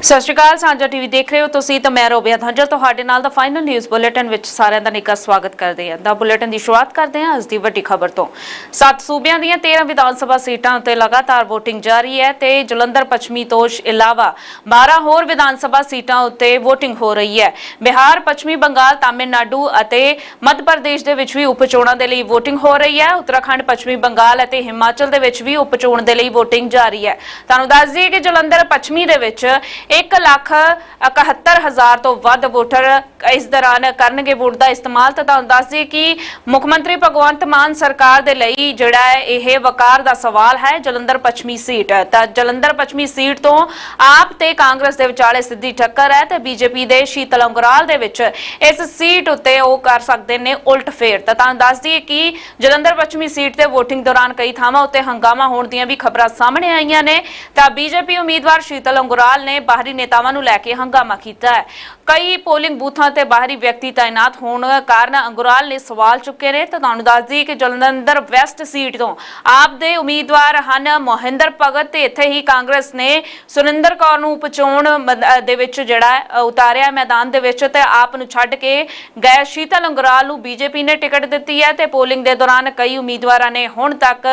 ਸਤਿ ਸ਼੍ਰੀ ਅਕਾਲ, ਸਾਂਝਾ ਟੀਵੀ ਦੇਖ ਰਹੇ ਹੋ ਤੁਸੀਂ ਤਾਂ ਮੈਂ ਰੋਬਿਆ ਧੰਜਲ। ਤੁਹਾਡੇ ਨਾਲ ਦਾ ਫਾਈਨਲ ਨਿਊਜ਼ ਬੁਲੇਟਿਨ ਵਿੱਚ ਸਾਰਿਆਂ ਦਾ ਨਿੱਘਾ ਸਵਾਗਤ ਕਰਦੇ ਹਾਂ। ਦਾ ਬੁਲੇਟਿਨ ਦੀ ਸ਼ੁਰੂਆਤ ਕਰਦੇ ਹਾਂ ਅੱਜ ਦੀ ਵੱਡੀ ਖਬਰ ਤੋਂ। ਸੱਤ ਸੂਬਿਆਂ ਦੀਆਂ 13 ਵਿਧਾਨ ਸਭਾ ਸੀਟਾਂ ਉੱਤੇ ਲਗਾਤਾਰ VOTING ਜਾਰੀ ਹੈ ਤੇ ਜਲੰਧਰ, ਪੱਛਮੀ ਤੋਂ ਇਲਾਵਾ 12 ਹੋਰ ਵਿਧਾਨ ਸਭਾ ਸੀਟਾਂ ਉੱਤੇ VOTING ਹੋ ਰਹੀ ਹੈ। ਬਿਹਾਰ, ਪੱਛਮੀ ਬੰਗਾਲ, ਤਾਮਿਲਨਾਡੂ ਅਤੇ ਮੱਧ ਪ੍ਰਦੇਸ਼ ਦੇ ਵਿੱਚ ਵੀ ਉਪ ਚੋਣਾਂ ਦੇ ਲਈ VOTING ਹੋ ਰਹੀ ਹੈ। ਉੱਤਰਾਖੰਡ, ਪੱਛਮੀ ਬੰਗਾਲ ਅਤੇ ਹਿਮਾਚਲ ਦੇ ਵਿੱਚ ਵੀ ਉਪ ਚੋਣ ਦੇ ਲਈ VOTING ਜਾਰੀ ਹੈ। ਤੁਹਾਨੂੰ ਦੱਸ ਦਈਏ ਕਿ ਜਲੰਧਰ, ਪੱਛਮੀ ਦੇ ਵਿੱਚ 1 ਲੱਖ 71 ਹਜ਼ਾਰ ਤੋਂ ਵੱਧ ਵੋਟਰ ਇਸ ਦੌਰਾਨ ਕਰਨਗੇ ਵੋਟ ਦਾ ਇਸਤੇਮਾਲ। ਤਾਂ ਤੁਹਾਨੂੰ ਦੱਸ ਦਈਏ ਕਿ ਮੁੱਖ ਮੰਤਰੀ ਭਗਵੰਤ ਮਾਨ ਸਰਕਾਰ ਦੇ ਲਈ ਜਿਹੜਾ ਹੈ, ਇਹ ਵਕਾਰ ਦਾ ਸਵਾਲ ਹੈ, ਜਲੰਧਰ ਪੱਛਮੀ ਸੀਟ। ਤਾਂ ਜਲੰਧਰ ਪੱਛਮੀ ਸੀਟ ਤੋਂ ਆਪ ਤੇ ਕਾਂਗਰਸ ਦੇ ਵਿਚਾਲੇ ਸਿੱਧੀ ਟੱਕਰ ਹੈ ਤੇ ਬੀਜੇਪੀ ਦੇ ਸ਼ੀਤਲ ਅੰਗਰਾਲ ਦੇ ਵਿੱਚ ਇਸ ਸੀਟ ਉੱਤੇ ਉਹ ਕਰ ਸਕਦੇ ਨੇ ਉਲਟ ਫੇਰ। ਤਾਂ ਤੁਹਾਨੂੰ ਦੱਸ ਦਈਏ ਕਿ ਜਲੰਧਰ ਪੱਛਮੀ ਸੀਟ ਤੇ VOTING ਦੌਰਾਨ ਕਈ ਥਾਵਾਂ ਉੱਤੇ ਹੰਗਾਮਾ ਹੋਣ ਦੀਆਂ ਵੀ ਖਬਰਾਂ ਸਾਹਮਣੇ ਆਈਆਂ ਨੇ। ਤਾਂ ਬੀਜੇਪੀ ਉਮੀਦਵਾਰ ਸ਼ੀਤਲ ਅੰਗਰਾਲ ਨੇ ਬਾਹਰੀ ਨੇਤਾਵਾਂ ਨੂੰ ਲੈ ਕੇ ਹੰਗਾਮਾ ਕੀਤਾ ਹੈ। ਕਈ ਪੋਲਿੰਗ ਬੂਥਾਂ ਤੇ ਬਾਹਰੀ ਵਿਅਕਤੀ ਤਾਇਨਾਤ ਹੋਣ ਕਾਰਨ ਅੰਗੁਰਾਲ ਨੇ ਸਵਾਲ ਚੁੱਕੇ ਨੇ ਤਾਂ ਤੁਹਾਨੂੰ ਦੱਸ ਦਈਏ ਕਿ ਜਲੰਧਰ ਵੈਸਟ ਸੀਟ ਤੋਂ ਆਪ ਦੇ ਉਮੀਦਵਾਰ ਹਨ ਮੋਹਿੰਦਰ ਭਗਤ ਤੇ ਇੱਥੇ ਹੀ ਕਾਂਗਰਸ ਨੇ ਸੁਰਿੰਦਰ ਕੌਰ ਨੂੰ ਉਪਚੋਣ ਮਦ- ਦੇ ਵਿੱਚ ਜਿਹੜਾ ਉਤਾਰਿਆ ਮੈਦਾਨ ਦੇ ਵਿੱਚ ਤੇ ਆਪ ਨੂੰ ਛੱਡ ਕੇ ਗਏ। ਸ਼ੀਤਲ ਅੰਗਰਾਲ ਨੂੰ ਬੀਜੇਪੀ ਨੇ ਟਿਕਟ ਦਿੱਤੀ ਹੈ ਤੇ ਪੋਲਿੰਗ ਦੇ ਦੌਰਾਨ ਕਈ ਉਮੀਦਵਾਰਾਂ ਨੇ ਹੁਣ ਤੱਕ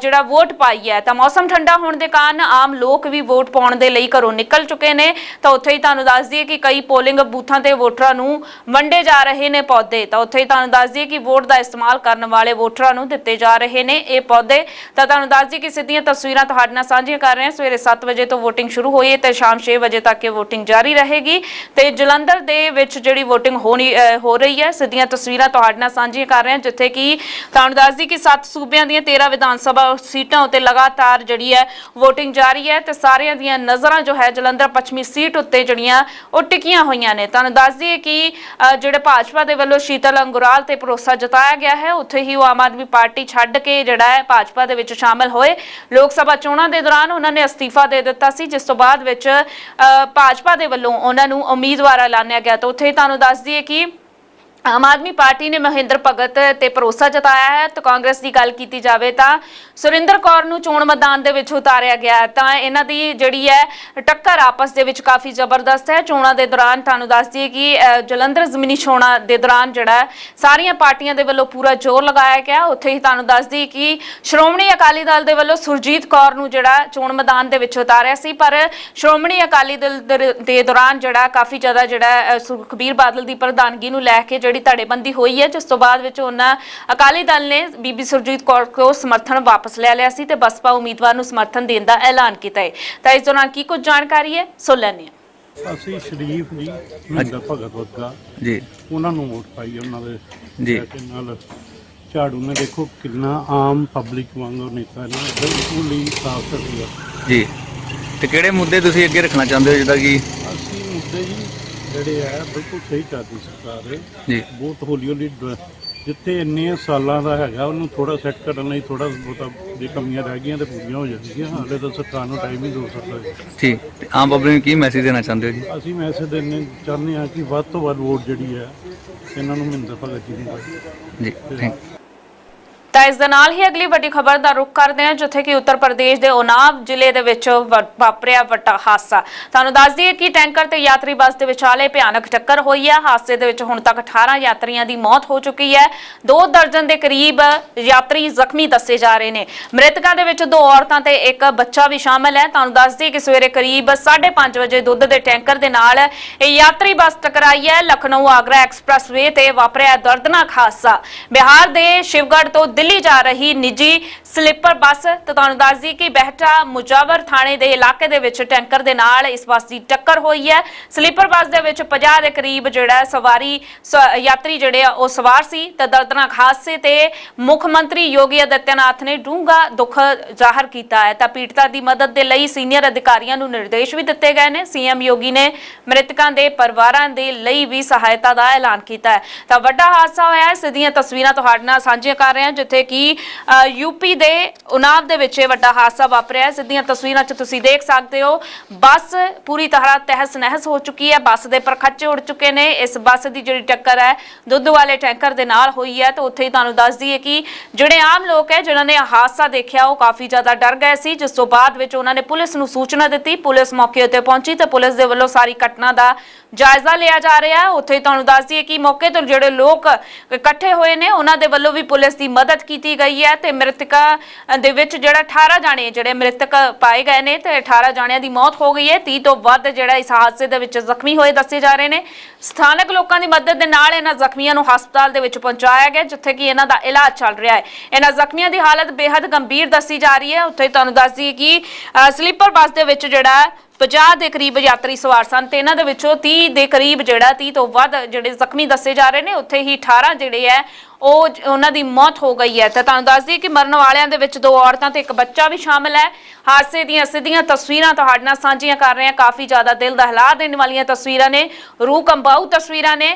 ਜਿਹੜਾ ਵੋਟ ਪਾਈ ਹੈ ਤਾਂ ਮੌਸਮ ਠੰਡਾ ਹੋਣ ਦੇ ਕਾਰਨ ਆਮ ਲੋਕ ਵੀ ਵੋਟ ਪਾਉਣ ਦੇ ਲਈ ਘਰੋਂ ਨਿਕਲ ਚੁੱਕੇ ਨੇ। ਤਾਂ ਉੱਥੇ ਹੀ ਤੁਹਾਨੂੰ ਦੱਸ ਦਈਏ ਕਿ ਕਈ ਪੋਲਿੰਗ ਬੂਥਾਂ ਤੇ ਵੋਟਰਾਂ ਨੂੰ ਵੰਡੇ ਜਾ ਰਹੇ ਨੇ ਪੌਦੇ। ਤਾਂ ਉੱਥੇ ਹੀ ਤੁਹਾਨੂੰ ਦੱਸ ਦਈਏ ਕਿ ਵੋਟ ਦਾ ਇਸਤੇਮਾਲ ਕਰਨ ਵਾਲੇ ਵੋਟਰਾਂ ਨੂੰ ਦਿੱਤੇ ਜਾ ਰਹੇ ਨੇ ਇਹ ਪੌਦੇ। ਤਾਂ ਤੁਹਾਨੂੰ ਦੱਸ ਦਈਏ ਕਿ ਸਿੱਧੀਆਂ ਤਸਵੀਰਾਂ ਤੁਹਾਡੇ ਨਾਲ ਸਾਂਝੀਆਂ ਕਰ ਰਹੇ ਹਾਂ। ਸਵੇਰੇ 7 ਵਜੇ ਤੋਂ VOTING ਸ਼ੁਰੂ ਹੋਈ ਹੈ ਤੇ ਸ਼ਾਮ 6 ਵਜੇ ਤੱਕ ਇਹ VOTING ਜਾਰੀ ਰਹੇਗੀ। ਤੇ ਜਲੰਧਰ ਦੇ ਵਿੱਚ ਜਿਹੜੀ VOTING ਹੋਣੀ ਹੋ ਰਹੀ ਹੈ, ਸਿੱਧੀਆਂ ਤਸਵੀਰਾਂ ਤੁਹਾਡੇ ਨਾਲ ਸਾਂਝੀਆਂ ਕਰ ਰਹੇ ਹਾਂ, ਜਿੱਥੇ ਕਿ ਤੁਹਾਨੂੰ ਦੱਸ ਦਈਏ ਕਿ 7 ਸੂਬਿਆਂ ਦੀਆਂ 13 ਵਿਧਾਨ ਸਭਾ ਸੀਟਾਂ ਉੱਤੇ ਲਗਾਤਾਰ ਜਿਹੜੀ ਹੈ VOTING ਜਾਰੀ ਹੈ ਤੇ ਸਾਰਿਆਂ ਦੀਆਂ ਨਜ਼ਰਾਂ ਜੋ ਹੈ ਜਲੰਧਰ ਪੱਛਮੀ ਸੀਟ ਉੱਤੇ ਜਿਹੜੀਆਂ ਉਹ ਟਿਕੀਆਂ ਹੋਈਆਂ ਨੇ। ਤੁਹਾਨੂੰ ਦੱਸ ਦਈਏ ਕਿ ਜਿਹੜੇ ਭਾਜਪਾ ਦੇ ਵੱਲੋਂ ਸ਼ੀਤਲ ਅੰਗੁਰਾਲ ਤੇ ਭਰੋਸਾ ਜਤਾਇਆ ਗਿਆ ਹੈ ਉੱਥੇ ਹੀ ਉਹ ਆਮ ਆਦਮੀ ਪਾਰਟੀ ਛੱਡ ਕੇ ਜਿਹੜਾ ਹੈ ਭਾਜਪਾ ਦੇ ਵਿੱਚ ਸ਼ਾਮਲ ਹੋਏ। ਲੋਕ ਸਭਾ ਚੋਣਾਂ ਦੇ ਦੌਰਾਨ ਉਹਨਾਂ ਨੇ ਅਸਤੀਫਾ ਦੇ ਦਿੱਤਾ ਸੀ ਜਿਸ ਤੋਂ ਬਾਅਦ ਵਿੱਚ ਅ, ਭਾਜਪਾ ਦੇ ਵੱਲੋਂ ਉਹਨਾਂ ਨੂੰ ਉਮੀਦਵਾਰ ਐਲਾਨਿਆ ਗਿਆ। ਤਾਂ ਉੱਥੇ ਹੀ ਤੁਹਾਨੂੰ ਦੱਸ ਦਈਏ ਕਿ ਆਮ ਆਦਮੀ ਪਾਰਟੀ ਨੇ ਮਹਿੰਦਰ ਭਗਤ ਤੇ ਭਰੋਸਾ ਜਤਾਇਆ ਹੈ। ਤਾਂ ਕਾਂਗਰਸ ਦੀ ਗੱਲ ਕੀਤੀ ਜਾਵੇ ਤਾਂ ਸੁਰਿੰਦਰ ਕੌਰ ਨੂੰ ਚੋਣ ਮੈਦਾਨ ਦੇ ਵਿੱਚ ਉਤਾਰਿਆ ਗਿਆ ਹੈ। ਤਾਂ ਇਹਨਾਂ ਦੀ ਜਿਹੜੀ ਹੈ ਟੱਕਰ ਆਪਸ ਦੇ ਵਿੱਚ ਕਾਫੀ ਜ਼ਬਰਦਸਤ ਹੈ। ਚੋਣਾਂ ਦੇ ਦੌਰਾਨ ਤੁਹਾਨੂੰ ਦੱਸ ਦਈਏ ਕਿ ਜਲੰਧਰ ਜ਼ਮੀਨੀ ਚੋਣਾਂ ਦੇ ਦੌਰਾਨ ਜਿਹੜਾ ਸਾਰੀਆਂ ਪਾਰਟੀਆਂ ਦੇ ਵੱਲੋਂ ਪੂਰਾ ਜ਼ੋਰ ਲਗਾਇਆ ਗਿਆ। ਉੱਥੇ ਹੀ ਤੁਹਾਨੂੰ ਦੱਸ ਦਈਏ ਕਿ ਸ਼੍ਰੋਮਣੀ ਅਕਾਲੀ ਦਲ ਦੇ ਵੱਲੋਂ ਸੁਰਜੀਤ ਕੌਰ ਨੂੰ ਜਿਹੜਾ ਚੋਣ ਮੈਦਾਨ ਦੇ ਵਿੱਚ ਉਤਾਰਿਆ ਸੀ। ਪਰ ਸ਼੍ਰੋਮਣੀ ਅਕਾਲੀ ਦਲ ਦੇ- ਦੇ ਦੌਰਾਨ ਜਿਹੜਾ ਕਾਫੀ ਜ਼ਿਆਦਾ ਜਿਹੜਾ ਸੁਖਬੀਰ ਬਾਦਲ ਦੀ ਪ੍ਰਧਾਨਗੀ ਨੂੰ ਲੈ ਕੇ ਜਿਹੜੀ ਧੜੇਬੰਦੀ ਹੋਈ ਹੈ ਜਿਸ ਤੋਂ ਬਾਅਦ ਵਿੱਚ ਉਹਨਾਂ ਅਕਾਲੀ ਦਲ ਨੇ ਬੀਬੀ ਸੁਰਜੀਤ ਕੌਰ ਕੋਲ ਸਮਰਥਨ ਵਾਪਸ ਲੈ ਲਿਆ ਸੀ ਤੇ ਬਸਪਾ ਉਮੀਦਵਾਰ ਨੂੰ ਸਮਰਥਨ ਦੇਣ ਦਾ ਐਲਾਨ ਕੀਤਾ ਹੈ। ਤਾਂ ਇਸ ਦੌਰਾਨ ਕੀ ਕੁਝ ਜਾਣਕਾਰੀ ਹੈ? ਸੋ ਹਾਂ। ਅਸੀਂ ਸ਼ਰੀਫ ਜੀ ਮਹਿੰਦਰ ਭਗਤ ਵਰਗਾ। ਜੀ। ਉਹਨਾਂ ਨੂੰ ਵੋਟ ਪਾਈ ਉਹਨਾਂ ਦੇ ਜੀ। ਨਾਲ। ਝਾੜੂ ਨੇ ਦੇਖੋ ਕਿੰਨਾ ਆਮ ਪਬਲਿਕ ਵਾਂਗੂ ਨੇਤਾ ਨੇ ਬਿਲਕੁਲ ਹੀ ਸਾਫ਼ ਸੁਥਰਾ ਜੀ। ਤੇ ਕਿਹੜੇ ਮੁੱਦੇ ਤੁਸੀਂ ਅੱਗੇ ਰੱਖਣਾ ਚਾਹੁੰਦੇ ਹੋ ਜਿਹਦਾ ਕਿ ਅਸੀਂ ਮੁੱਦੇ ਜੀ ਜਿਹੜੇ ਆ ਬਿਲਕੁਲ ਸਹੀ ਕਰਦੀ ਸਰਕਾਰ। ਹੈ ਜੀ। ਬਹੁਤ ਹੌਲੀ ਹੌਲੀ ਜਿੱਥੇ ਇੰਨੇ ਸਾਲਾਂ ਦਾ ਹੈਗਾ ਉਹਨੂੰ ਥੋੜਾ ਸੈੱਟ ਕਰਨ ਲਈ ਥੋੜਾ ਬਹੁਤਾ ਜੇ ਕਮੀਆਂ ਰਹਿ ਗਈਆਂ ਤੇ ਪੂਰੀਆਂ ਹੋ ਜਾਣਗੀਆਂ ਹਾਲੇ ਤਾਂ ਸਰਕਾਰ ਨੂੰ ਟਾਈਮ ਹੀ ਦੋ ਸਕਦਾ ਹੈ ਠੀਕ। ਤੇ ਆਮ ਪਬਲਿਕ ਨੂੰ ਕੀ ਮੈਸੇਜ ਦੇਣਾ ਚਾਹੁੰਦੇ ਹੋ ਜੀ? ਅਸੀਂ ਮੈਸੇਜ ਦੇਣੇ ਚਾਹੁੰਦੇ ਹਾਂ ਕਿ ਵੱਧ ਤੋਂ ਵੱਧ ਵੋਟ ਜਿਹੜੀ ਹੈ ਇਹਨਾਂ ਨੂੰ ਮਹਿੰਦਰ ਭਗਤ ਜੀ ਨੂੰ ਪਾਈ ਜੀ ਥੈਂਕ ਤਾਂ ਇਸ ਦੇ ਨਾਲ ਹੀ ਅਗਲੀ ਵੱਡੀ ਖਬਰ ਦਾ ਰੁਖ ਕਰਦੇ ਹਾਂ, ਜਿੱਥੇ ਕਿ ਉੱਤਰ ਪ੍ਰਦੇਸ਼ ਦੇ ਉਨਾਵ ਜ਼ਿਲ੍ਹੇ ਦੇ ਵਿੱਚ ਵਾ- ਵਾਪਰਿਆ ਵੱਡਾ ਹਾਦਸਾ। ਤੁਹਾਨੂੰ ਦੱਸ ਦਈਏ ਕਿ ਟੈਂਕਰ ਤੇ ਯਾਤਰੀ ਬੱਸ ਦੇ ਵਿਚਾਲੇ ਭਿਆਨਕ ਟੱਕਰ ਹੋਈ ਹੈ। ਹਾਦਸੇ ਦੇ ਵਿੱਚ ਹੁਣ ਤੱਕ 18 ਯਾਤਰੀਆਂ ਦੀ ਮੌਤ ਹੋ ਚੁੱਕੀ ਹੈ। ਦੋ ਦਰਜਨ ਦੇ ਕਰੀਬ ਯਾਤਰੀ ਜ਼ਖਮੀ ਦੱਸੇ ਜਾ ਰਹੇ ਨੇ। ਮ੍ਰਿਤਕਾਂ ਦੇ ਵਿੱਚ ਦੋ ਔਰਤਾਂ ਤੇ ਇੱਕ ਬੱਚਾ ਵੀ ਸ਼ਾਮਲ ਹੈ। ਤੁਹਾਨੂੰ ਦੱਸ ਦਈਏ ਕਿ ਸਵੇਰੇ ਕਰੀਬ 5:30 ਵਜੇ ਦੁੱਧ ਦੇ ਟੈਂਕਰ ਦੇ ਨਾਲ ਇਹ ਯਾਤਰੀ ਬੱਸ ਟਕਰਾਈ ਹੈ। ਲਖਨਊ ਆਗਰਾ ਐਕਸਪ੍ਰੈਸਵੇ ਤੇ ਵਾਪਰਿਆ ਦਰਦਨਾਕ ਹਾਦਸਾ। ਬਿਹਾਰ ਦੇ ਸ਼ਿਵਗੜ੍ਹ ਤੋਂ ਦਿੱਲੀ ਜਾ ਰਹੀ ਨਿੱਜੀ ਸਲੀਪਰ ਬੱਸ ਤਾਂ ਤੁਹਾਨੂੰ ਦੱਸ ਦਈਏ ਕਿ ਬਹਿਟਾ ਮੁਜਾਵਰ ਥਾਣੇ ਦੇ ਇਲਾਕੇ ਦੇ ਵਿੱਚ ਟੈਂਕਰ ਦੇ ਨਾਲ ਇਸ ਬੱਸ ਦੀ ਟੱਕਰ ਹੋਈ ਹੈ। ਸਲੀਪਰ ਬੱਸ ਦੇ ਵਿੱਚ 50 ਦੇ ਕਰੀਬ ਜਿਹੜਾ ਸਵਾਰੀ ਯਾਤਰੀ ਜਿਹੜੇ ਆ, ਉਹ ਸਵਾਰ ਸੀ। ਤੇ ਦਰਦਨਾਕ ਹਾਦਸੇ ਤੇ ਮੁੱਖ ਮੰਤਰੀ ਯੋਗੀ ਆਦਿੱਤਿਆਨਾਥ ਨੇ ਡੂੰਘਾ ਦੁੱਖ ਜ਼ਾਹਰ ਕੀਤਾ ਹੈ। ਤਾਂ ਪੀੜਤਾ ਦੀ ਮਦਦ ਦੇ ਲਈ ਸੀਨੀਅਰ ਅਧਿਕਾਰੀਆਂ ਨੂੰ ਨਿਰਦੇਸ਼ ਵੀ ਦਿੱਤੇ ਗਏ ਨੇ। ਸੀਐਮ ਯੋਗੀ ਨੇ ਮ੍ਰਿਤਕਾਂ ਦੇ ਪਰਿਵਾਰਾਂ ਦੇ ਲਈ ਵੀ ਸਹਾਇਤਾ ਦਾ ਐਲਾਨ ਕੀਤਾ ਹੈ। ਤਾਂ ਵੱਡਾ ਹਾਦਸਾ ਹੋਇਆ ਹੈ। ਸਿੱਧੀਆਂ ਤਸਵੀਰਾਂ ਤੁਹਾਡੇ ਨਾਲ ਸਾਂਝੀਆਂ ਕਰ ਰਹੇ ਹਾਂ। ਜਿੱਥੇ ਕਿ ਯੂਪੀ ਦੇ ਉਨਾਵ ਦੇ ਵਿੱਚ ਇਹ ਵੱਡਾ ਹਾਦਸਾ ਵਾਪਰਿਆ ਸਿੱਧੀਆਂ ਤਸਵੀਰਾਂ 'ਚ ਤੁਸੀਂ ਦੇਖ ਸਕਦੇ ਹੋ, ਬੱਸ ਪੂਰੀ ਤਰ੍ਹਾਂ ਤਹਿਸ ਨਹਿਸ ਹੋ ਚੁੱਕੀ ਹੈ। ਬੱਸ ਦੇ ਪਰਖੱਚੇ ਉੱਡ ਚੁੱਕੇ ਨੇ। ਇਸ ਬੱਸ ਦੀ ਜਿਹੜੀ ਟੱਕਰ ਹੈ, ਦੁੱਧ ਵਾਲੇ ਟੈਂਕਰ ਦੇ ਨਾਲ ਹੋਈ ਹੈ ਤੇ ਉੱਥੇ ਹੀ ਤੁਹਾਨੂੰ ਦੱਸ ਦਈਏ ਕਿ ਜਿਹੜੇ ਆਮ ਲੋਕ ਹੈ, ਜਿਨ੍ਹਾਂ ਨੇ ਹਾਦਸਾ ਦੇਖਿਆ, ਉਹ ਕਾਫੀ ਜ਼ਿਆਦਾ ਡਰ ਗਏ ਸੀ। ਜਿਸ ਤੋਂ ਬਾਅਦ ਵਿੱਚ ਉਹਨਾਂ ਨੇ ਪੁਲਿਸ ਨੂੰ ਸੂਚਨਾ ਦਿੱਤੀ। ਪੁਲਿਸ ਮੌਕੇ ਉੱਤੇ ਪਹੁੰਚੀ ਤੇ ਪੁਲਿਸ ਦੇ ਵੱਲੋਂ ਸਾਰੀ ਘਟਨਾ ਦਾ ਜਾਇਜ਼ਾ ਲਿਆ ਜਾ ਰਿਹਾ ਹੈ। ਉੱਥੇ ਤੁਹਾਨੂੰ ਦੱਸ ਦਈਏ ਕਿ ਮੌਕੇ ਤੋਂ ਜਿਹੜੇ ਲੋਕ ਇਕੱਠੇ ਹੋਏ ਨੇ ਉਹਨਾਂ ਦੇ ਵੱਲੋਂ ਵੀ ਪੁਲਿਸ ਦੀ ਮਦਦ ਕੀਤੀ ਗਈ ਹੈ ਤੇ ਮ੍ਰਿਤਕਾਂ ਦੇ ਵਿੱਚ ਜਿਹੜਾ 18 ਜਾਣੇ ਜਿਹੜੇ ਮ੍ਰਿਤਕ ਪਾਏ ਗਏ ਨੇ ਤੇ 18 ਜਾਣਿਆਂ ਦੀ ਮੌਤ ਹੋ ਗਈ ਹੈ। 30 ਤੋਂ ਵੱਧ ਜਿਹੜਾ ਇਸ ਹਾਦਸੇ ਦੇ ਵਿੱਚ ਜ਼ਖਮੀ ਹੋਏ ਦੱਸੇ ਜਾ ਰਹੇ ਨੇ। ਸਥਾਨਕ ਲੋਕਾਂ ਦੀ ਮਦਦ ਦੇ ਨਾਲ ਇਹਨਾਂ ਜ਼ਖਮੀਆਂ ਨੂੰ ਹਸਪਤਾਲ ਦੇ ਵਿੱਚ ਪਹੁੰਚਾਇਆ ਗਿਆ ਜਿੱਥੇ ਕਿ ਇਹਨਾਂ ਦਾ ਇਲਾਜ ਚੱਲ ਰਿਹਾ ਹੈ। ਇਹਨਾਂ ਜ਼ਖਮੀਆਂ ਦੀ ਹਾਲਤ ਬੇहद ਗੰਭੀਰ ਦੱਸੀ ਜਾ ਰਹੀ ਹੈ। ਉੱਥੇ ਤੁਹਾਨੂੰ ਦੱਸ ਦਈਏ ਕਿ ਅ, ਸਲੀਪਰ ਬੱਸ ਦੇ ਵਿੱਚ ਜਿਹੜਾ 50 ਦੇ ਕਰੀਬ ਯਾਤਰੀ ਸਵਾਰ ਸਨ ਤੇ ਇਹਨਾਂ ਦੇ ਵਿੱਚੋਂ 30 ਦੇ ਕਰੀਬ ਜਿਹੜਾ 30 ਤੋਂ ਵੱਧ ਜਿਹੜੇ ਜ਼ਖਮੀ ਦੱਸੇ ਜਾ ਰਹੇ ਨੇ, ਉੱਥੇ ਹੀ 18 ਜਿਹੜੇ ਹੈ ਉਹ ਉਹਨਾਂ ਦੀ ਮੌਤ ਹੋ ਗਈ ਹੈ। ਤਾਂ ਤੁਹਾਨੂੰ ਦੱਸ ਦਈਏ ਕਿ ਮਰਨ ਵਾਲਿਆਂ ਦੇ ਵਿੱਚ ਦੋ ਔਰਤਾਂ ਤੇ ਇੱਕ ਬੱਚਾ ਵੀ ਸ਼ਾਮਲ ਹੈ। ਹਾਦਸੇ ਦੀਆਂ ਸਿੱਧੀਆਂ ਤਸਵੀਰਾਂ ਤੁਹਾਡੇ ਨਾਲ ਸਾਂਝੀਆਂ ਕਰ ਰਹੇ ਹਾਂ। ਕਾਫੀ ਜ਼ਿਆਦਾ ਦਿਲ ਦਹਿਲਾ ਦੇਣ ਵਾਲੀਆਂ ਤਸਵੀਰਾਂ ਨੇ, ਰੂਹ ਕੰਬਾਊ ਤਸਵੀਰਾਂ ਨੇ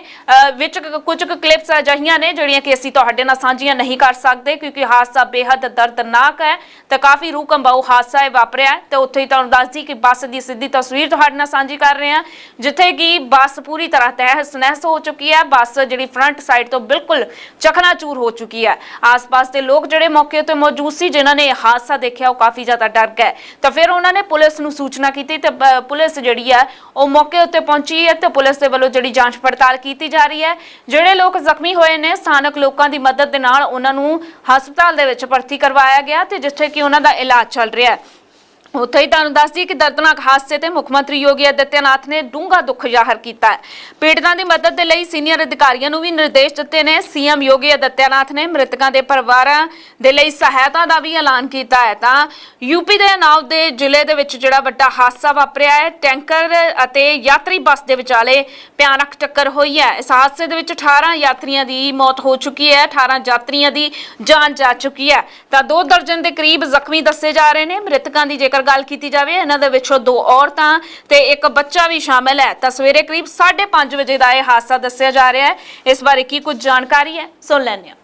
ਵਿੱਚ ਕੁਝ ਕੁ ਕਲਿੱਪਸ ਅਜਿਹੀਆਂ ਨੇ ਜਿਹੜੀਆਂ ਕਿ ਅਸੀਂ ਤੁਹਾਡੇ ਨਾਲ ਸਾਂਝੀਆਂ ਨਹੀਂ ਕਰ ਸਕਦੇ ਕਿਉਂਕਿ ਹਾਦਸਾ ਬੇहद ਦਰਦਨਾਕ ਹੈ ਤੇ ਕਾਫੀ ਰੂਹ ਕੰਬਾਊ ਹਾਦਸਾ ਇਹ ਵਾਪਰਿਆ ਹੈ ਤੇ ਉੱਥੇ ਹੀ ਤੁਹਾਨੂੰ ਦੱਸ ਦਈ ਕਿ ਬੱਸ ਦੀ ਸਿੱਧੀ ਤਸਵੀਰ ਤੁਹਾਡੇ ਨਾਲ ਸਾਂਝੀ ਕਰ ਰਹੇ ਹਾਂ, ਜਿੱਥੇ ਕਿ ਬੱਸ ਪੂਰੀ ਤਰ੍ਹਾਂ ਤਹਿਸ ਨਹਿਸ ਹੋ ਚੁੱਕੀ ਹੈ। ਬੱਸ ਜਿਹੜੀ ਫਰੰਟ ਸਾਈਡ ਤੋਂ ਬਿਲਕੁਲ ਚਕਨਾਚੂਰ ਹੋ ਚੁੱਕੀ ਹੈ। ਆਸ-ਪਾਸ ਦੇ ਲੋਕ ਜਿਹੜੇ ਮੌਕੇ ਉੱਤੇ ਮੌਜੂਦ ਸੀ, ਜਿਨ੍ਹਾਂ ਨੇ ਹਾਦਸਾ ਦੇਖਿਆ, ਉਹ ਕਾਫੀ ਜ਼ਿਆਦਾ ਡਰ ਗਏ। ਤਾਂ ਫਿਰ ਉਹਨਾਂ ਨੇ ਪੁਲਿਸ ਨੂੰ ਸੂਚਨਾ ਕੀਤੀ ਤੇ ਪੁਲਿਸ ਜਿਹੜੀ ਹੈ, ਉਹ ਮੌਕੇ ਉੱਤੇ ਪਹੁੰਚੀ ਹੈ ਤੇ ਪੁਲਿਸ ਦੇ ਵੱਲੋਂ ਜਿਹੜੀ ਜਾਂਚ ਪੜਤਾਲ ਕੀਤੀ ਜਾ ਰਹੀ ਹੈ। ਜਿਹੜੇ ਲੋਕ ਜ਼ਖਮੀ ਹੋਏ ਨੇ, ਸਥਾਨਕ ਲੋਕਾਂ ਦੀ ਮਦਦ ਦੇ ਨਾਲ ਉਹਨਾਂ ਨੂੰ ਹਸਪਤਾਲ ਦੇ ਵਿੱਚ ਭਰਤੀ ਕਰਵਾਇਆ ਗਿਆ ਤੇ ਜਿੱਥੇ ਕਿ ਉਹਨਾਂ ਦਾ ਇਲਾਜ ਚੱਲ ਰਿਹਾ ਹੈ। ਉੱਥੇ ਹੀ ਤੁਹਾਨੂੰ ਦੱਸ ਦਈਏ ਕਿ ਦਰਦਨਾਕ ਹਾਦਸੇ ਤੇ ਮੁੱਖ ਮੰਤਰੀ ਯੋਗੀ ਆਦਿੱਤਿਆਨਾਥ ਨੇ ਡੂੰਘਾ ਦੁੱਖ ਜ਼ਾਹਰ ਕੀਤਾ ਹੈ। ਪੀੜਤਾਂ ਦੀ ਮਦਦ ਦੇ ਲਈ ਸੀਨੀਅਰ ਅਧਿਕਾਰੀਆਂ ਨੂੰ ਵੀ ਨਿਰਦੇਸ਼ ਦਿੱਤੇ ਨੇ। ਸੀਐਮ ਯੋਗੀ ਆਦਿੱਤਿਆਨਾਥ ਨੇ ਮ੍ਰਿਤਕਾਂ ਦੇ ਪਰਿਵਾਰਾਂ ਦੇ ਲਈ ਸਹਾਇਤਾ ਦਾ ਵੀ ਐਲਾਨ ਕੀਤਾ ਹੈ। ਤਾਂ ਯੂਪੀ ਦੇ ਅਨਾਵ ਦੇ ਜ਼ਿਲ੍ਹੇ ਦੇ ਵਿੱਚ ਜਿਹੜਾ ਵੱਡਾ ਹਾਦਸਾ ਵਾਪਰਿਆ ਹੈ, ਟੈਂਕਰ ਅਤੇ ਯਾਤਰੀ ਬੱਸ ਦੇ ਵਿਚਾਲੇ ਭਿਆਨਕ ਟੱਕਰ ਹੋਈ ਹੈ। ਇਸ ਹਾਦਸੇ ਦੇ ਵਿੱਚ 18 ਯਾਤਰੀਆਂ ਦੀ ਮੌਤ ਹੋ ਚੁੱਕੀ ਹੈ 18 ਯਾਤਰੀਆਂ ਦੀ ਜਾਨ ਜਾ ਚੁੱਕੀ ਹੈ। ਤਾਂ ਦੋ ਦਰਜਨ ਦੇ ਕਰੀਬ ਜ਼ਖਮੀ ਦੱਸੇ ਜਾ ਰਹੇ ਨੇ। ਮ੍ਰਿਤਕਾਂ ਦੀ ਜੇਕਰ ਗੱਲ ਕੀਤੀ ਜਾਵੇ ਇਹਨਾਂ ਦੇ ਵਿੱਚੋਂ ਦੋ ਔਰਤਾਂ ਤੇ ਇੱਕ ਬੱਚਾ ਵੀ ਸ਼ਾਮਲ ਹੈ ਤਾਂ ਸਵੇਰੇ ਕਰੀਬ 5:30 ਵਜੇ ਦਾ ਇਹ ਹਾਦਸਾ ਦੱਸਿਆ ਜਾ ਰਿਹਾ ਹੈ ਇਸ ਬਾਰੇ ਕੀ ਕੁਝ ਜਾਣਕਾਰੀ ਹੈ ਸੁਣ ਲੈਂਦੇ ਹਾਂ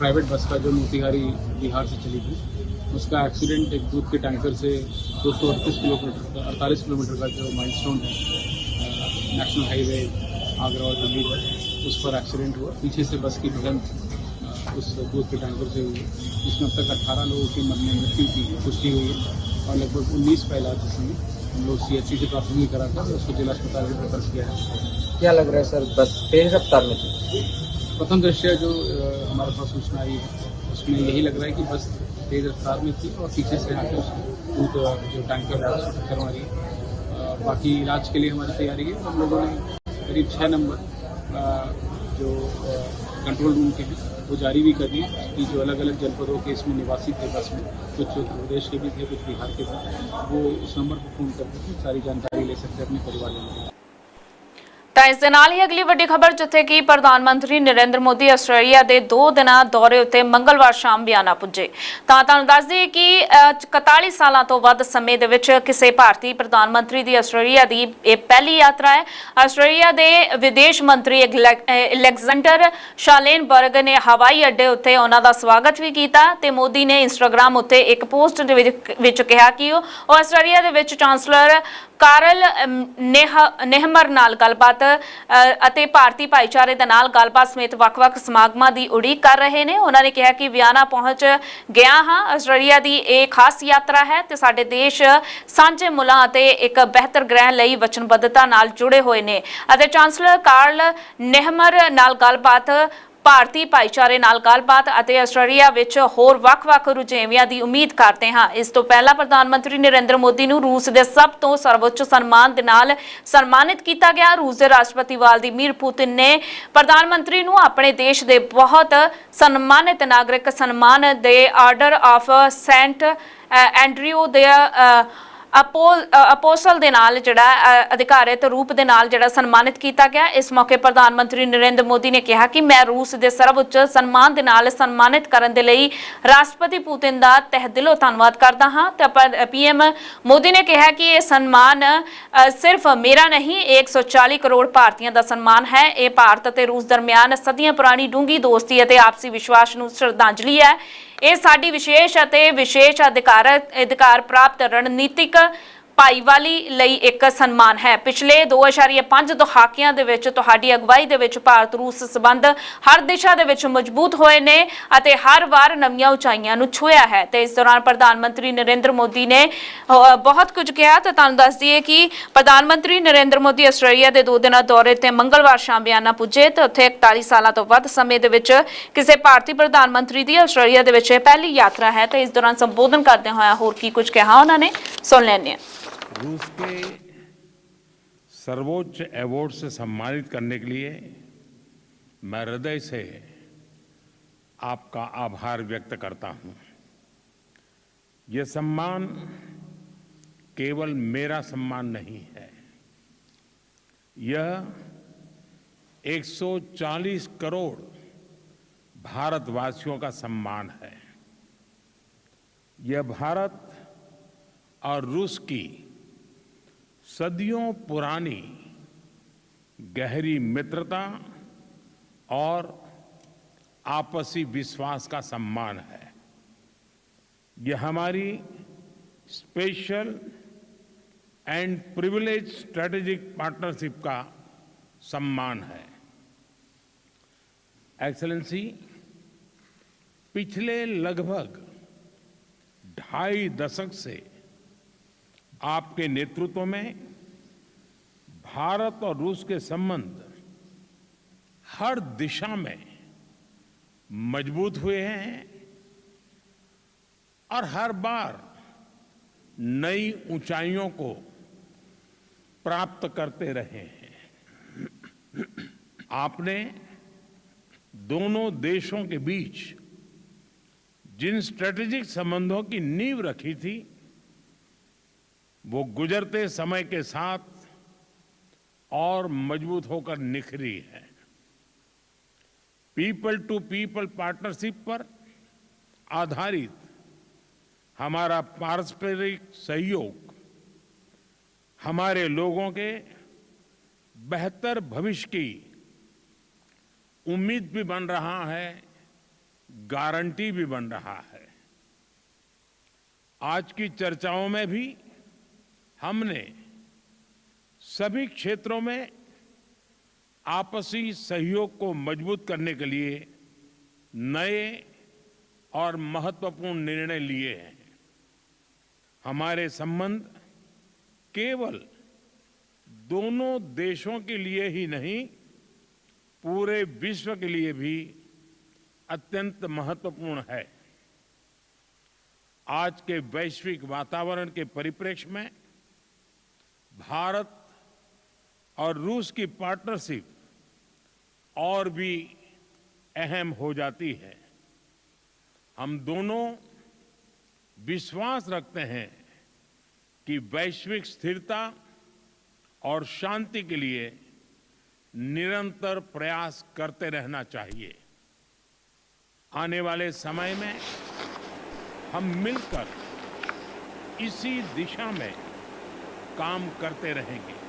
प्राइवेट बस का जो मोतिहारी बिहार से चली थी उसका एक्सीडेंट एक दूध के टैंकर से दो सौ अड़तीस किलोमीटर का अड़तालीस किलोमीटर का जो माइलस्टोन है अ, नेशनल हाईवे आगरा और दिल्ली पर उस पर एक्सीडेंट हुआ पीछे से बस की भिड़ंत अ, उस दूध के टैंकर से हुई जिसमें अब तक 18 लोगों की मरने मृत्यु की पुष्टि हुई है और लगभग 19 का इलाज जिसमें हम लोग सी एच सी से प्राथमिक करा कर उसको जिला अस्पताल में रेफर किया है। क्या लग रहा है सर बस तेज रफ्तार में थी? प्रथम दृश्य जो हमारे पास सूचना आई है उसमें यही लग रहा है कि बस तेज रफ्तार में थी और पीछे से आके उसको दूध अ, जो टैंकर है उसको टक्कर मारी बाकी इलाज के लिए हमारी तैयारी है। हम लोगों ने करीब छः नंबर जो कंट्रोल रूम के हैं वो जारी भी कर दिए कि जो अलग अलग जनपदों के इसमें निवासी थे बस में कुछ उत्तर प्रदेश के भी थे कुछ बिहार के थे वो उस नंबर पर फ़ोन करके सारी जानकारी ले सकते हैं अपने परिवार वालों को ਤਾਂ ਇਸ ਦੇ ਨਾਲ ਹੀ ਅਗਲੀ ਵੱਡੀ ਖਬਰ ਜਿੱਥੇ ਕਿ ਪ੍ਰਧਾਨ ਮੰਤਰੀ ਨਰਿੰਦਰ ਮੋਦੀ ਆਸਟ੍ਰੇਲੀਆ ਦੇ 2 ਦਿਨਾਂ ਦੌਰੇ ਉੱਤੇ ਮੰਗਲਵਾਰ ਸ਼ਾਮ ਬਿਆਨਾ ਪੁੱਜੇ। ਤਾਂ ਤੁਹਾਨੂੰ ਦੱਸ ਦਈਏ ਕਿ ਅਹ, 41 ਸਾਲਾਂ ਤੋਂ ਵੱਧ ਸਮੇਂ ਦੇ ਵਿੱਚ ਕਿਸੇ ਭਾਰਤੀ ਪ੍ਰਧਾਨ ਮੰਤਰੀ ਦੀ ਆਸਟ੍ਰੇਲੀਆ ਦੀ ਇਹ ਪਹਿਲੀ ਯਾਤਰਾ ਹੈ। ਆਸਟ੍ਰੇਲੀਆ ਦੇ ਵਿਦੇਸ਼ ਮੰਤਰੀ ਅਗਲੈ- ਅਲੈਗਜ਼ੈਂਡਰ ਸ਼ਾਲੇਨਬਰਗ ਨੇ ਹਵਾਈ ਅੱਡੇ ਉੱਤੇ ਉਹਨਾਂ ਦਾ ਸਵਾਗਤ ਵੀ ਕੀਤਾ ਤੇ ਮੋਦੀ ਨੇ ਇੰਸਟਾਗ੍ਰam ਉੱਤੇ ਇੱਕ ਪੋਸਟ ਦੇ ਵਿੱਚ ਕਿਹਾ ਕਿ ਉਹ ਆਸਟ੍ਰੇਲੀਆ ਦੇ ਵਿੱਚ ਚਾਂਸਲਰ ਕਾਰਲ ਨੇਹਮਰ ਨਾਲ ਗੱਲਬਾਤ ਅਤੇ ਭਾਰਤੀ ਭਾਈਚਾਰੇ ਦੇ ਨਾਲ ਗੱਲਬਾਤ ਸਮੇਤ ਵੱਖ-ਵੱਖ ਸਮਾਗਮਾਂ ਦੀ ਉਡੀਕ ਕਰ ਰਹੇ ਨੇ। ਉਹਨਾਂ ਨੇ ਕਿਹਾ ਕਿ ਵਿਆਨਾ ਪਹੁੰਚ ਗਿਆ ਹਾਂ। ਆਸਟ੍ਰੇਲੀਆ ਦੀ ਇਹ ਖਾਸ ਯਾਤਰਾ ਹੈ ਤੇ ਸਾਡੇ ਦੇਸ਼ ਸਾਂਝੇ ਮੁੱਲਾਂ ਅਤੇ ਇੱਕ ਬਿਹਤਰ ਗ੍ਰਹਿ ਲਈ ਵਚਨਬੱਧਤਾ ਨਾਲ ਜੁੜੇ ਹੋਏ ਨੇ। ਅਤੇ ਚਾਂਸਲਰ ਕਾਰਲ ਨਹਿਮਰ ਨਾਲ ਗੱਲਬਾਤ ਭਾਰਤੀ ਭਾਈਚਾਰੇ ਨਾਲ ਗੱਲਬਾਤ ਅਤੇ ਆਸਟ੍ਰੇਲੀਆ ਵਿੱਚ ਹੋਰ ਵੱਖ-ਵੱਖ ਰੁਝੇਵਿਆਂ ਦੀ ਉਮੀਦ ਕਰਦੇ ਹਾਂ। ਇਸ ਤੋਂ ਪਹਿਲਾਂ ਪ੍ਰਧਾਨ ਮੰਤਰੀ ਨਰਿੰਦਰ ਮੋਦੀ ਨੂੰ ਰੂਸ ਦੇ ਸਭ ਤੋਂ ਸਰਵਉੱਚ ਸਨਮਾਨ ਦੇ ਨਾਲ ਸਨਮਾਨਿਤ ਕੀਤਾ ਗਿਆ। ਰੂਸ ਦੇ ਰਾਸ਼ਟਰਪਤੀ ਵਾਲਦੀਮੀਰ ਪੁਤਿਨ ਨੇ ਪ੍ਰਧਾਨ ਮੰਤਰੀ ਨੂੰ ਆਪਣੇ ਦੇਸ਼ ਦੇ ਬਹੁਤ ਸਨਮਾਨਿਤ ਨਾਗਰਿਕ ਸਨਮਾਨ ਦੇ ਆਰਡਰ ਆਫ ਸੈਂਟ ਐਂਡਰਿਊ ਦੇ ਅਪੋਸਲ ਦੇ ਨਾਲ ਜਿਹੜਾ ਅਧਿਕਾਰਿਤ ਰੂਪ ਦੇ ਨਾਲ ਜਿਹੜਾ ਸਨਮਾਨਿਤ ਕੀਤਾ ਗਿਆ। ਇਸ ਮੌਕੇ ਪ੍ਰਧਾਨ ਮੰਤਰੀ ਨਰਿੰਦਰ ਮੋਦੀ ਨੇ ਕਿਹਾ ਕਿ ਮੈਂ ਰੂਸ ਦੇ ਸਰਵਉੱਚ ਸਨਮਾਨ ਦੇ ਨਾਲ ਸਨਮਾਨਿਤ ਕਰਨ ਦੇ ਲਈ ਰਾਸ਼ਟਰਪਤੀ ਪੁਤਿਨ ਦਾ ਤਹਿ ਦਿਲੋਂ ਧੰਨਵਾਦ ਕਰਦਾ ਹਾਂ। ਤੇ ਪੀਐਮ ਮੋਦੀ ਨੇ ਕਿਹਾ ਕਿ ਇਹ ਸਨਮਾਨ ਸਿਰਫ ਮੇਰਾ ਨਹੀਂ, ਇਹ 140 ਕਰੋੜ ਭਾਰਤੀਆਂ ਦਾ ਸਨਮਾਨ ਹੈ। ਇਹ ਭਾਰਤ ਅਤੇ ਰੂਸ ਦਰਮਿਆਨ ਸਦੀਆਂ ਪੁਰਾਣੀ ਡੂੰਗੀ ਦੋਸਤੀ ਅਤੇ ਆਪਸੀ ਵਿਸ਼ਵਾਸ ਨੂੰ ਸ਼ਰਧਾਂਜਲੀ ਹੈ। ਇਹ ਸਾਡੀ ਵਿਸ਼ੇਸ਼ ਅਤੇ ਵਿਸ਼ੇਸ਼ ਅਧਿਕਾਰ ਅਧਿਕਾਰ ਪ੍ਰਾਪਤ ਰਣਨੀਤਿਕ ਭਾਈਵਾਲੀ ਲਈ ਇੱਕ ਸਨਮਾਨ ਹੈ। ਪਿਛਲੇ 2.5 ਦਹਾਕਿਆਂ ਦੇ ਵਿੱਚ ਤੁਹਾਡੀ ਅਗਵਾਈ ਦੇ ਵਿੱਚ ਭਾਰਤ ਰੂਸ ਸਬੰਧ ਹਰ ਦਿਸ਼ਾ ਦੇ ਵਿੱਚ ਮਜ਼ਬੂਤ ਹੋਏ ਨੇ ਅਤੇ ਹਰ ਵਾਰ ਨਵੀਆਂ ਉਚਾਈਆਂ ਨੂੰ ਛੂਹਿਆ ਹੈ ਤੇ ਇਸ ਦੌਰਾਨ ਪ੍ਰਧਾਨ ਮੰਤਰੀ ਨਰਿੰਦਰ ਮੋਦੀ ਨੇ ਬਹੁਤ ਕੁਝ ਕਿਹਾ ਤੇ ਤੁਹਾਨੂੰ ਦੱਸ ਦਈਏ ਕਿ ਪ੍ਰਧਾਨ ਮੰਤਰੀ ਨਰਿੰਦਰ ਮੋਦੀ ਆਸਟ੍ਰੇਲੀਆ ਦੇ ਦੋ ਦਿਨਾਂ ਦੌਰੇ ਤੇ ਮੰਗਲਵਾਰ ਸ਼ਾਮ ਬਿਆਨਾ ਪੁੱਜੇ ਤੇ ਉੱਥੇ 41 ਸਾਲਾਂ ਤੋਂ ਵੱਧ ਸਮੇਂ ਦੇ ਵਿੱਚ ਕਿਸੇ ਭਾਰਤੀ ਪ੍ਰਧਾਨ ਮੰਤਰੀ ਦੀ ਆਸਟ੍ਰੇਲੀਆ ਦੇ ਵਿੱਚ ਇਹ ਪਹਿਲੀ ਯਾਤਰਾ ਹੈ ਤੇ ਇਸ ਦੌਰਾਨ ਸੰਬੋਧਨ ਕਰਦੇ ਹੋਇਆ ਹੋਰ ਕੀ ਕੁਝ ਕਿਹਾ ਉਹਨਾਂ ਨੇ? सुन लेने रूस के सर्वोच्च अवार्ड से सम्मानित करने के लिए मैं हृदय से आपका आभार व्यक्त करता हूँ। यह सम्मान केवल मेरा सम्मान नहीं है। यह 140 करोड़ भारतवासियों का सम्मान है। यह भारत और रूस की सदियों पुरानी गहरी मित्रता और आपसी विश्वास का सम्मान है। यह हमारी special and privilege strategic partnership का सम्मान है। एक्सेलेंसी पिछले लगभग ढाई दशक से आपके नेतृत्व में भारत और रूस के संबंध हर दिशा में मज़बूत हुए हैं और हर बार नई ऊंचाइयों को प्राप्त करते रहे हैं। आपने दोनों देशों के बीच जिन स्ट्रेटेजिक संबंधों की नींव रखी थी वो गुजरते समय के साथ और मज़बूत होकर निखरी है। पीपल टू पीपल पार्टनरशिप पर आधारित हमारा पारस्परिक सहयोग हमारे लोगों के बेहतर भविष्य की उम्मीद भी बन रहा है, गारंटी भी बन रहा है। आज की चर्चाओं में भी हमने सभी क्षेत्रों में आपसी सहयोग को मज़बूत करने के लिए नए और महत्वपूर्ण निर्णय लिए हैं। हमारे संबंध केवल दोनों देशों के लिए ही नहीं, पूरे विश्व के लिए भी अत्यंत महत्वपूर्ण है। आज के वैश्विक वातावरण के परिप्रेक्ष्य में भारत और रूस की पार्टनरशिप और भी अहम हो जाती है। हम दोनों विश्वास रखते हैं कि वैश्विक स्थिरता और शांति के लिए निरंतर प्रयास करते रहना चाहिए। आने वाले समय में हम मिलकर इसी दिशा में काम करते रहेंगे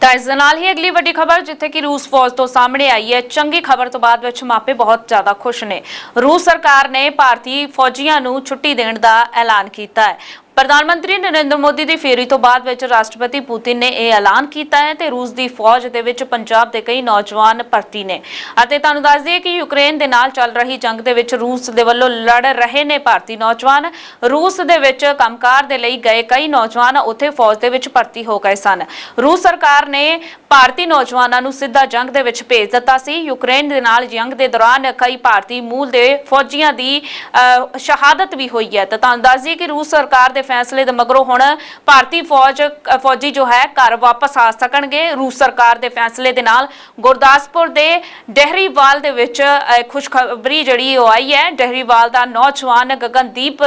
ਤਾਂ ਇਸ ਦੇ ਨਾਲ ਹੀ ਅਗਲੀ ਵੱਡੀ ਖਬਰ ਜਿੱਥੇ ਕਿ ਰੂਸ ਫੌਜ ਤੋਂ ਸਾਹਮਣੇ ਆਈ ਹੈ ਚੰਗੀ ਖਬਰ ਤੋਂ ਬਾਅਦ ਵਿੱਚ ਮਾਪੇ ਬਹੁਤ ਜ਼ਿਆਦਾ ਖੁਸ਼ ਨੇ ਰੂਸ ਸਰਕਾਰ ਨੇ ਭਾਰਤੀ ਫੌਜੀਆਂ ਨੂੰ ਛੁੱਟੀ ਦੇਣ ਦਾ ਐਲਾਨ ਕੀਤਾ ਹੈ ਪ੍ਰਧਾਨ ਮੰਤਰੀ ਨਰਿੰਦਰ ਮੋਦੀ ਦੀ ਫੇਰੀ ਤੋਂ ਬਾਅਦ ਵਿੱਚ ਰਾਸ਼ਟਰਪਤੀ ਪੁਤਿਨ ਨੇ ਇਹ ਐਲਾਨ ਕੀਤਾ ਹੈ ਤੇ ਰੂਸ ਦੀ ਫੌਜ ਦੇ ਵਿੱਚ ਪੰਜਾਬ ਦੇ ਕਈ ਨੌਜਵਾਨ ਭਰਤੀ ਨੇ। ਅਤੇ ਤੁਹਾਨੂੰ ਦੱਸ ਦਈਏ ਕਿ ਯੂਕਰੇਨ ਦੇ ਨਾਲ ਚੱਲ ਰਹੀ ਜੰਗ ਦੇ ਵਿੱਚ ਰੂਸ ਦੇ ਵੱਲੋਂ ਲੜ ਰਹੇ ਨੇ ਭਾਰਤੀ ਨੌਜਵਾਨ। ਰੂਸ ਦੇ ਵਿੱਚ ਕੰਮਕਾਰ ਦੇ ਲਈ ਗਏ ਕਈ ਨੌਜਵਾਨ ਉੱਥੇ ਫੌਜ ਦੇ ਵਿੱਚ ਭਰਤੀ ਹੋ ਗਏ ਸਨ। ਰੂਸ ਸਰਕਾਰ ਨੇ ਭਾਰਤੀ ਨੌਜਵਾਨਾਂ ਨੂੰ ਸਿੱਧਾ ਜੰਗ ਦੇ ਵਿੱਚ ਭੇਜ ਦਿੱਤਾ ਸੀ। ਯੂਕਰੇਨ ਦੇ ਨਾਲ ਜੰਗ ਦੇ ਦੌਰਾਨ ਕਈ ਭਾਰਤੀ ਮੂਲ ਦੇ ਫੌਜੀਆਂ ਦੀ ਅਹ, ਸ਼ਹਾਦਤ ਵੀ ਹੋਈ ਹੈ। ਤਾਂ ਤੁਹਾਨੂੰ ਦੱਸ ਦਈਏ ਕਿ ਰੂਸ ਸਰਕਾਰ ਦੇ ਫੈਸਲੇ ਦੇ ਮਗਰੋਂ ਹੁਣ ਭਾਰਤੀ ਫੌਜ ਫੌਜੀ ਜੋ ਹੈ ਘਰ ਵਾਪਸ ਆ ਸਕਣਗੇ। ਰੂਸ ਸਰਕਾਰ ਦੇ ਫੈਸਲੇ ਦੇ ਨਾਲ ਗੁਰਦਾਸਪੁਰ ਦੇ ਡਹਿਰੀਵਾਲ ਦੇ ਵਿੱਚ ਅ, ਖੁਸ਼ਖਬਰੀ ਜਿਹੜੀ ਉਹ ਆਈ ਹੈ। ਡਹਿਰੀਵਾਲ ਦਾ ਨੌਜਵਾਨ ਗਗਨਦੀਪ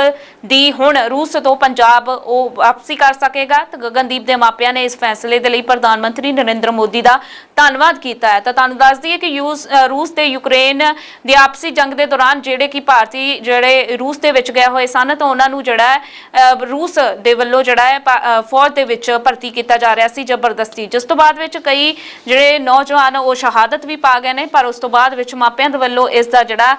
ਦੀ ਹੁਣ ਰੂਸ ਤੋਂ ਪੰਜਾਬ ਉਹ ਵਾਪਸੀ ਕਰ ਸਕੇਗਾ। ਤੇ ਗਗਨਦੀਪ ਦੇ ਮਾਪਿਆਂ ਨੇ ਇਸ ਫੈਸਲੇ ਦੇ ਲਈ ਪ੍ਰਧਾਨ ਮੰਤਰੀ ਨਰਿੰਦਰ ਮੋਦੀ ਦਾ ਧੰਨਵਾਦ ਕੀਤਾ ਹੈ। ਤਾਂ ਤੁਹਾਨੂੰ ਦੱਸ ਦਈਏ ਕਿ ਯੂਸ ਰੂਸ ਤੇ ਯੂਕਰੇਨ ਦੀ ਆਪਸੀ ਜੰਗ ਦੇ ਦੌਰਾਨ ਜਿਹੜੇ ਕਿ ਭਾਰਤੀ ਜਿਹੜੇ ਰੂਸ ਦੇ ਵਿੱਚ ਗਏ ਹੋਏ ਸਨ ਤਾਂ ਉਹਨਾਂ ਨੂੰ ਜਿਹੜਾ ਹੈ, ਰੂਸ ਦੇ ਵੱਲੋਂ ਜਿਹੜਾ ਹੈ ਫੌਜ ਦੇ ਵਿੱਚ ਭਰਤੀ ਕੀਤਾ ਜਾ ਰਿਹਾ ਸੀ ਜ਼ਬਰਦਸਤੀ। ਜਿਸ ਤੋਂ ਬਾਅਦ ਵਿੱਚ ਕਈ ਜਿਹੜੇ ਨੌਜਵਾਨ ਉਹ ਸ਼ਹਾਦਤ ਵੀ ਪਾ ਗਏ ਨੇ ਪਰ ਉਸ ਤੋਂ ਬਾਅਦ ਵਿੱਚ ਮਾਪਿਆਂ ਦੇ ਵੱਲੋਂ ਇਸ ਦਾ ਜਿਹੜਾ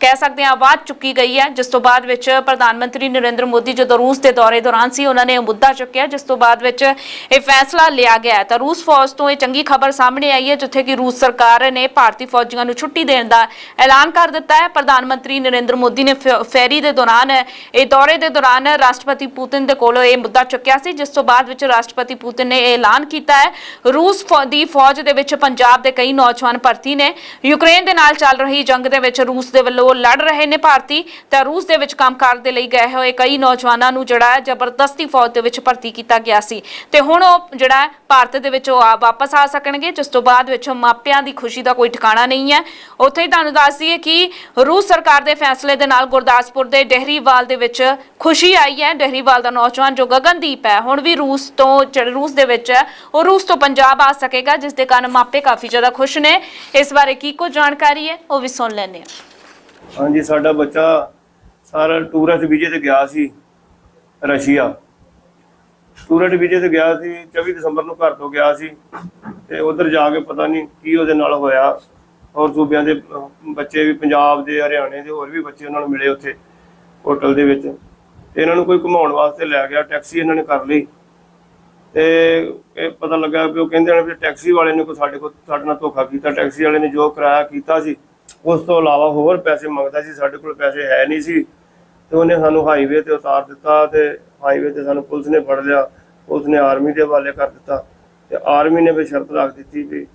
ਕਹਿ ਸਕਦੇ ਹਾਂ ਆਵਾਜ਼ ਚੁੱਕੀ ਗਈ ਹੈ। ਜਿਸ ਤੋਂ ਬਾਅਦ ਵਿੱਚ ਪ੍ਰਧਾਨ ਮੰਤਰੀ ਨਰਿੰਦਰ ਮੋਦੀ ਜਦੋਂ ਰੂਸ ਦੇ ਦੌਰੇ ਦੌਰਾਨ ਸੀ ਉਹਨਾਂ ਨੇ ਇਹ ਮੁੱਦਾ ਚੁੱਕਿਆ ਜਿਸ ਤੋਂ ਬਾਅਦ ਵਿੱਚ ਇਹ ਫੈਸਲਾ ਲਿਆ ਗਿਆ ਤਾਂ ਰੂਸ ਫੌਜ ਤੋਂ ਇਹ ਚੰਗੀ ਖਬਰ ਸਾਹਮਣੇ ਆਈ ਹੈ, ਜਿੱਥੇ ਕਿ ਰੂਸ ਸਰਕਾਰ ਨੇ ਭਾਰਤੀ ਫੌਜੀਆਂ ਨੂੰ ਛੁੱਟੀ ਦੇਣ ਦਾ ਐਲਾਨ ਕਰ ਦਿੱਤਾ ਹੈ। ਪ੍ਰਧਾਨ ਮੰਤਰੀ ਨਰਿੰਦਰ ਮੋਦੀ ਨੇ ਫੈਰੀ ਦੇ ਦੌਰਾਨ, ਇਹ ਦੌਰੇ ਦੇ ਦੌਰਾਨ ਰਾਸ਼ਟਰਪਤੀ ਪੁਤਿਨ ਦੇ ਕੋਲੋਂ ਇਹ ਮੁੱਦਾ ਚੁੱਕਿਆ ਸੀ, ਜਿਸ ਤੋਂ ਬਾਅਦ ਵਿੱਚ ਰਾਸ਼ਟਰਪਤੀ ਪੁਤਿਨ ਨੇ ਇਹ ਐਲਾਨ ਕੀਤਾ ਹੈ। ਰੂਸ ਦੀ ਫੌਜ ਦੇ ਵਿੱਚ ਪੰਜਾਬ ਦੇ ਕਈ ਨੌਜਵਾਨ ਭਰਤੀ ਨੇ। ਯੂਕਰੇਨ ਦੇ ਨਾਲ ਚੱਲ ਰਹੀ ਜੰਗ ਦੇ ਵਿੱਚ ਰੂਸ ਦੇ ਵੱਲੋਂ ਲੜ ਰਹੇ ਨੇ ਭਾਰਤੀ। ਤਾਂ ਰੂਸ ਦੇ ਵਿੱਚ ਕੰਮ ਕਰਨ ਦੇ ਲਈ ਗਏ ਹੋਏ ਕਈ ਨੌਜਵਾਨਾਂ ਨੂੰ ਜਿਹੜਾ ਹੈ ਜ਼ਬਰਦਸਤੀ ਫੌਜ ਦੇ ਵਿੱਚ ਭਰਤੀ ਕੀਤਾ ਗਿਆ ਸੀ। ਤੇ ਹੁਣ ਉਹ ਜਿਹੜਾ ਭਾਰਤ ਦੇ ਵਿੱਚ ਉਹ ਵਾਪਸ ਆ ਸਕਣਗੇ, ਜਿਸ ਤੋਂ ਬਾਅਦ ਵਿੱਚ ਮਾਪਿਆਂ ਦੀ ਖੁਸ਼ੀ ਦਾ ਕੋਈ ਠਿਕਾਣਾ ਨਹੀਂ ਹੈ। ਉੱਥੇ ਹੀ ਤੁਹਾਨੂੰ ਦੱਸ ਦਈਏ ਕਿ ਰੂਸ ਸਰਕਾਰ ਦੇ ਫੈਸਲੇ ਦੇ ਨਾਲ ਗੁਰਦਾਸਪੁਰ ਦੇ ਡਹਿਰੀਵਾਲ ਦੇ ਵਿੱਚ ਖੁਸ਼ੀ ਆਈ ਹੈ। ਡਹਿਰੀਵਾਲ ਦਾ ਨੌਜਵਾਨ ਜੋ ਗਗਨਦੀਪ ਹੈ, ਹੁਣ ਵੀ ਰੂਸ ਤੋਂ ਜਿਹੜਾ ਰੂਸ ਦੇ ਵਿੱਚ ਹੈ। ਉਹ ਰੂਸ ਤੋਂ ਪੰਜਾਬ ਆ ਸਕੇਗਾ, ਜਿਸ ਦੇ ਕਾਰਨ ਮਾਪੇ ਕਾਫੀ ਜ਼ਿਆਦਾ ਖੁਸ਼ ਨੇ। ਇਸ ਬਾਰੇ ਕੀ ਕੁਝ ਜਾਣਕਾਰੀ ਹੈ, ਉਹ ਵੀ ਸੁਣ ਲੈਣੇ ਹਾਂ। ਹਾਂਜੀ, ਸਾਡਾ ਬੱਚਾ ਸਾਰਾ ਟੂਰਿਸਟ ਵੀਜ਼ੇ ਤੇ ਗਿਆ ਸੀ ਰਸ਼ੀਆ। ਟੂਰਿਸਟ ਵੀਜ਼ੇ ਤੇ ਗਿਆ ਸੀ 24 ਦਸੰਬਰ ਨੂੰ ਘਰ ਤੋਂ ਗਿਆ ਸੀ ਤੇ ਉਧਰ ਜਾ ਕੇ ਪਤਾ ਨਹੀਂ ਕੀ ਉਹਦੇ ਨਾਲ ਹੋਇਆ। ਹੋਰ ਸੂਬਿਆਂ ਦੇ ਬੱਚੇ ਵੀ ਪੰਜਾਬ ਦੇ, ਹਰਿਆਣੇ ਦੇ, ਹੋਰ ਵੀ ਬੱਚੇ ਉਹਨਾਂ ਨੂੰ ਮਿਲੇ ਉੱਥੇ ਹੋਟਲ ਦੇ ਵਿੱਚ। ਤੇ ਇਹਨਾਂ ਨੂੰ ਕੋਈ ਘੁਮਾਉਣ ਵਾਸਤੇ ਲੈ ਗਿਆ, ਟੈਕਸੀ ਇਹਨਾਂ ਨੇ ਕਰ ਲਈ। ਤੇ ਇਹ ਪਤਾ ਲੱਗਾ ਕਿ ਉਹ ਕਹਿੰਦੇ ਨੇ ਵੀ ਟੈਕਸੀ ਵਾਲੇ ਨੇ ਕੋਈ ਸਾਡੇ ਕੋਲ, ਸਾਡੇ ਨਾਲ ਧੋਖਾ ਕੀਤਾ। ਟੈਕਸੀ ਵਾਲੇ ਨੇ ਜੋ ਕਿਰਾਇਆ ਕੀਤਾ ਸੀ, ਉਸ ਤੋਂ ਇਲਾਵਾ ਹੋਰ ਪੈਸੇ ਮੰਗਦਾ ਸੀ, ਸਾਡੇ ਕੋਲ ਪੈਸੇ ਹੈ ਨਹੀਂ ਸੀ। ਤੇ ਉਹਨੇ ਸਾਨੂੰ ਹਾਈਵੇ ਤੇ ਉਤਾਰ ਦਿੱਤਾ ਤੇ ਹਾਈਵੇ ਤੇ ਸਾਨੂੰ ਪੁਲਿਸ ਨੇ ਫੜ ਲਿਆ, ਪੁਲਿਸ ਨੇ ਆਰਮੀ ਦੇ ਹਵਾਲੇ ਕਰ ਦਿੱਤਾ ਤੇ ਆਰਮੀ ਨੇ ਵੀ ਸ਼ਰਤ ਰੱਖ ਦਿੱਤੀ ਵੀ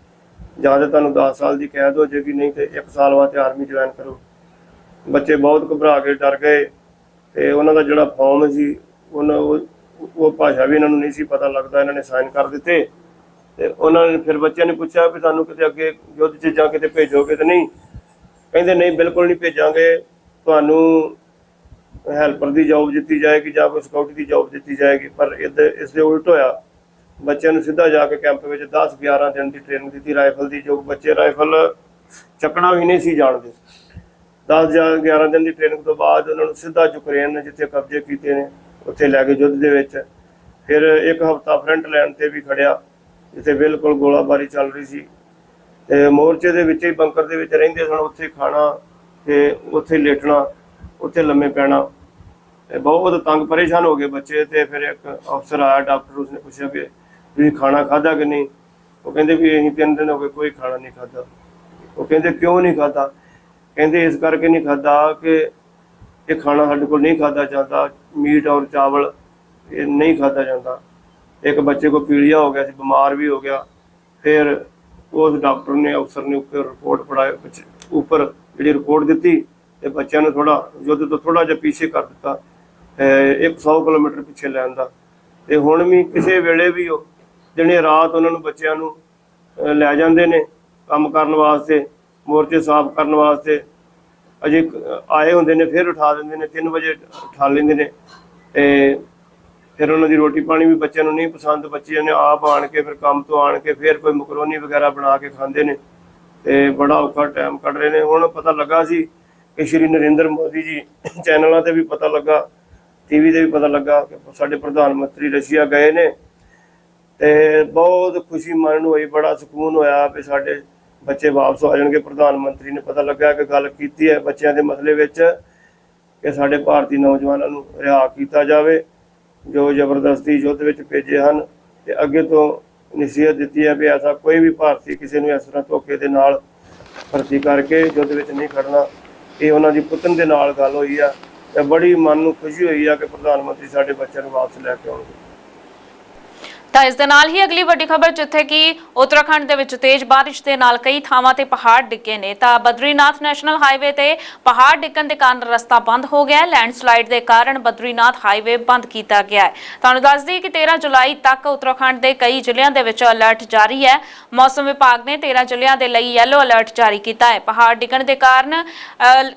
ਜਾਂ ਤਾਂ ਤੁਹਾਨੂੰ 10 ਸਾਲ ਦੀ ਕੈਦ ਹੋ ਜਾਏਗੀ, ਨਹੀਂ ਤੇ 1 ਸਾਲ ਵਾਸਤੇ ਆਰਮੀ ਜੁਆਇਨ ਕਰੋ। ਬੱਚੇ ਬਹੁਤ ਘਬਰਾ ਕੇ ਡਰ ਗਏ ਤੇ ਉਹਨਾਂ ਦਾ ਜਿਹੜਾ ਫਾਰਮ ਸੀ, ਉਹਨਾਂ ਉਹ ਉਹ ਭਾਸ਼ਾ ਵੀ ਇਹਨਾਂ ਨੂੰ ਨਹੀਂ ਸੀ ਪਤਾ ਲੱਗਦਾ, ਇਹਨਾਂ ਨੇ ਸਾਈਨ ਕਰ ਦਿੱਤੇ ਤੇ ਉਹਨਾਂ ਨੇ ਫਿਰ ਬੱਚਿਆਂ ਨੇ ਪੁੱਛਿਆ ਵੀ ਸਾਨੂੰ ਕਿਤੇ ਅੱਗੇ ਯੁੱਧ 'ਚ ਜਾਂ ਕਿਤੇ ਭੇਜੋਗੇ ਤੇ ਨਹੀਂ। ਕਹਿੰਦੇ, ਨਹੀਂ, ਬਿਲਕੁਲ ਨਹੀਂ ਭੇਜਾਂਗੇ। ਤੁਹਾਨੂੰ ਹੈਲਪਰ ਦੀ ਜੌਬ ਦਿੱਤੀ ਜਾਏਗੀ ਜਾਂ ਕੋਈ ਸਿਕਿਉਰਿਟੀ ਦੀ ਜੌਬ ਦਿੱਤੀ ਜਾਏਗੀ, ਪਰ ਇਸ ਦੇ ਉਲਟ ਹੋਇਆ, ਬੱਚਿਆਂ ਨੂੰ ਸਿੱਧਾ ਜਾ ਕੇ ਕੈਂਪ ਵਿੱਚ 10 11 ਦਿਨ ਦੀ ਟ੍ਰੇਨਿੰਗ ਦਿੱਤੀ ਰਾਈਫਲ ਦੀ, ਜੋ ਬੱਚੇ ਰਾਈਫਲ ਚੱਕਣਾ ਵੀ ਨਹੀਂ ਸੀ ਜਾਣਦੇ। 10 ਜਾਂ 11 ਦਿਨ ਦੀ ਟ੍ਰੇਨਿੰਗ ਤੋਂ ਬਾਅਦ ਉਹਨਾਂ ਨੂੰ ਸਿੱਧਾ ਯੂਕਰੇਨ ਨੇ ਜਿੱਥੇ ਕਬਜ਼ੇ ਕੀਤੇ ਨੇ, ਉੱਥੇ ਲੈ ਕੇ ਯੁੱਧ ਦੇ ਵਿੱਚ। ਫਿਰ ਇੱਕ ਹਫਤਾ ਫਰੰਟ ਲਾਈਨ ਤੇ ਵੀ ਖੜਿਆ, ਜਿੱਥੇ ਬਿਲਕੁਲ ਗੋਲਾਬਾਰੀ ਚੱਲ ਰਹੀ ਸੀ। ਤੇ ਮੋਰਚੇ ਦੇ ਵਿੱਚ ਹੀ ਬੰਕਰ ਦੇ ਵਿੱਚ ਰਹਿੰਦੇ ਸਨ, ਉੱਥੇ ਖਾਣਾ ਤੇ ਉੱਥੇ ਲੇਟਣਾ। ਉੱਥੇ ਲੰਮੇ ਪੈਣਾ। ਤੇ ਬਹੁਤ ਤੰਗ ਪਰੇਸ਼ਾਨ ਹੋ ਗਏ ਬੱਚੇ। ਤੇ ਫਿਰ ਇੱਕ ਅਫਸਰ ਆਇਆ ਡਾਕਟਰ ਉਸਨੇ ਪੁੱਛਿਆ ਕਿ ਤੁਸੀਂ ਖਾਣਾ ਖਾਧਾ ਕਿ ਨਹੀਂ? ਉਹ ਕਹਿੰਦੇ ਵੀ ਅਸੀਂ ਤਿੰਨ ਦਿਨ ਹੋ ਗਏ ਕੋਈ ਖਾਣਾ ਨਹੀਂ ਖਾਧਾ। ਉਹ ਕਹਿੰਦੇ ਕਿਉਂ ਨਹੀਂ ਖਾਧਾ? ਕਹਿੰਦੇ ਇਸ ਕਰਕੇ ਨਹੀਂ ਖਾਧਾ ਕਿ ਇਹ ਖਾਣਾ ਸਾਡੇ ਕੋਲ ਨਹੀਂ ਖਾਧਾ ਜਾਂਦਾ। ਮੀਟ ਔਰ ਚਾਵਲ ਇਹ ਨਹੀਂ ਖਾਧਾ ਜਾਂਦਾ। ਇੱਕ ਬੱਚੇ ਕੋ ਪੀਲੀਆ ਹੋ ਗਿਆ ਸੀ, ਬਿਮਾਰ ਵੀ ਹੋ ਗਿਆ। ਫਿਰ ਉਸ ਡਾਕਟਰ ਨੇ ਅਫਸਰ ਨੇ ਉੱਪਰ ਰਿਪੋਰਟ ਪੜਾਇਆ ਉੱਪਰ ਜਿਹੜੀ ਰਿਪੋਰਟ ਦਿੱਤੀ। ਤੇ ਬੱਚਿਆਂ ਨੂੰ ਥੋੜਾ ਯੁੱਧ ਤੋਂ ਥੋੜਾ ਜਿਹਾ ਪਿੱਛੇ ਕਰ ਦਿੱਤਾ ਅਹ 100 ਕਿਲੋਮੀਟਰ ਪਿੱਛੇ ਲੈਣ ਦਾ ਤੇ ਹੁਣ ਵੀ ਕਿਸੇ ਵੇਲੇ ਵੀ ਉਹ ਦਿਨੇ ਰਾਤ ਉਹਨਾਂ ਨੂੰ ਬੱਚਿਆਂ ਨੂੰ ਲੈ ਜਾਂਦੇ ਨੇ ਕੰਮ ਕਰਨ ਵਾਸਤੇ, ਮੋਰਚੇ ਸਾਫ਼ ਕਰਨ ਵਾਸਤੇ। ਅਜੇ ਆਏ ਹੁੰਦੇ ਨੇ, ਫਿਰ ਉਠਾ ਦਿੰਦੇ ਨੇ 3 ਵਜੇ ਉਠਾ ਲੈਂਦੇ ਨੇ। ਤੇ ਫਿਰ ਉਹਨਾਂ ਦੀ ਰੋਟੀ ਪਾਣੀ ਵੀ ਬੱਚਿਆਂ ਨੂੰ ਨਹੀਂ ਪਸੰਦ, ਬੱਚਿਆਂ ਨੇ ਆਪ ਆਣ ਕੇ ਫਿਰ ਕੰਮ ਤੋਂ ਆਣ ਕੇ ਫਿਰ ਕੋਈ ਮਕਰੋਨੀ ਵਗੈਰਾ ਬਣਾ ਕੇ ਖਾਂਦੇ ਨੇ। ਤੇ ਬੜਾ ਔਖਾ ਟਾਈਮ ਕੱਢ ਰਹੇ ਨੇ। ਹੁਣ ਪਤਾ ਲੱਗਾ ਸੀ ਕਿ ਸ਼੍ਰੀ ਨਰਿੰਦਰ ਮੋਦੀ ਜੀ ਚੈਨਲਾਂ ਤੇ ਵੀ ਪਤਾ ਲੱਗਾ ਟੀਵੀ ਤੇ ਵੀ ਪਤਾ ਲੱਗਾ ਕਿ ਸਾਡੇ ਪ੍ਰਧਾਨ ਮੰਤਰੀ ਰਸ਼ੀਆ ਗਏ ਨੇ ਤੇ ਬਹੁਤ ਖੁਸ਼ੀ ਮਨ ਨੂੰ ਹੋਈ, ਬੜਾ ਸਕੂਨ ਹੋਇਆ ਵੀ ਸਾਡੇ ਬੱਚੇ ਵਾਪਸ ਆ ਜਾਣਗੇ। ਪ੍ਰਧਾਨ ਮੰਤਰੀ ਨੇ ਪਤਾ ਲੱਗਾ ਕਿ ਗੱਲ ਕੀਤੀ ਹੈ ਬੱਚਿਆਂ ਦੇ ਮਸਲੇ ਵਿੱਚ ਕਿ ਸਾਡੇ ਭਾਰਤੀ ਨੌਜਵਾਨਾਂ ਨੂੰ ਰਿਹਾ ਕੀਤਾ ਜਾਵੇ, ਜੋ ਜ਼ਬਰਦਸਤੀ ਯੁੱਧ ਵਿੱਚ ਭੇਜੇ ਹਨ ਤੇ ਅੱਗੇ ਤੋਂ ਨਸੀਹਤ ਦਿੱਤੀ ਹੈ ਵੀ ਐਸਾ ਕੋਈ ਵੀ ਭਾਰਤੀ ਕਿਸੇ ਨੂੰ ਇਸ ਤਰ੍ਹਾਂ ਧੋਖੇ ਦੇ ਨਾਲ ਭਰਤੀ ਕਰਕੇ ਯੁੱਧ ਵਿੱਚ ਨਹੀਂ ਖੜਨਾ। ਇਹ ਉਹਨਾਂ ਦੀ ਪੁੱਤਨ ਦੇ ਨਾਲ ਗੱਲ ਹੋਈ ਆ ਤੇ ਬੜੀ ਮਨ ਨੂੰ ਖੁਸ਼ੀ ਹੋਈ ਆ ਕਿ ਪ੍ਰਧਾਨ ਮੰਤਰੀ ਸਾਡੇ ਬੱਚਿਆਂ ਨੂੰ ਵਾਪਸ ਲੈ ਕੇ ਆਉਣਗੇ। ਤਾਂ ਇਸ ਦੇ ਨਾਲ ਹੀ ਅਗਲੀ ਵੱਡੀ ਖਬਰ ਜਿੱਥੇ ਕਿ ਉੱਤਰਾਖੰਡ ਦੇ ਵਿੱਚ ਤੇਜ਼ ਬਾਰਿਸ਼ ਦੇ ਨਾਲ ਕਈ ਥਾਵਾਂ ਤੇ ਪਹਾੜ ਡਿੱਗੇ ਨੇ, ਤਾਂ ਬਦਰੀਨਾਥ ਨੈਸ਼ਨਲ ਹਾਈਵੇ ਤੇ ਪਹਾੜ ਡਿੱਗਣ ਦੇ ਕਾਰਨ ਰਸਤਾ ਬੰਦ ਹੋ ਗਿਆ ਹੈ। ਲੈਂਡਸਲਾਈਡ ਦੇ ਕਾਰਨ ਬਦਰੀਨਾਥ ਹਾਈਵੇ ਬੰਦ ਕੀਤਾ ਗਿਆ ਹੈ। ਤੁਹਾਨੂੰ ਦੱਸ ਦਈਏ ਕਿ 13 ਜੁਲਾਈ ਤੱਕ ਉੱਤਰਾਖੰਡ ਦੇ ਕਈ ਜ਼ਿਲ੍ਹਿਆਂ ਦੇ ਵਿੱਚ ਅਲਰਟ ਜਾਰੀ ਹੈ। ਮੌਸਮ ਵਿਭਾਗ ਨੇ 13 ਜ਼ਿਲ੍ਹਿਆਂ ਦੇ ਲਈ ਯੈਲੋ ਅਲਰਟ ਜਾਰੀ ਕੀਤਾ ਹੈ। ਪਹਾੜ ਡਿੱਗਣ ਦੇ ਕਾਰਨ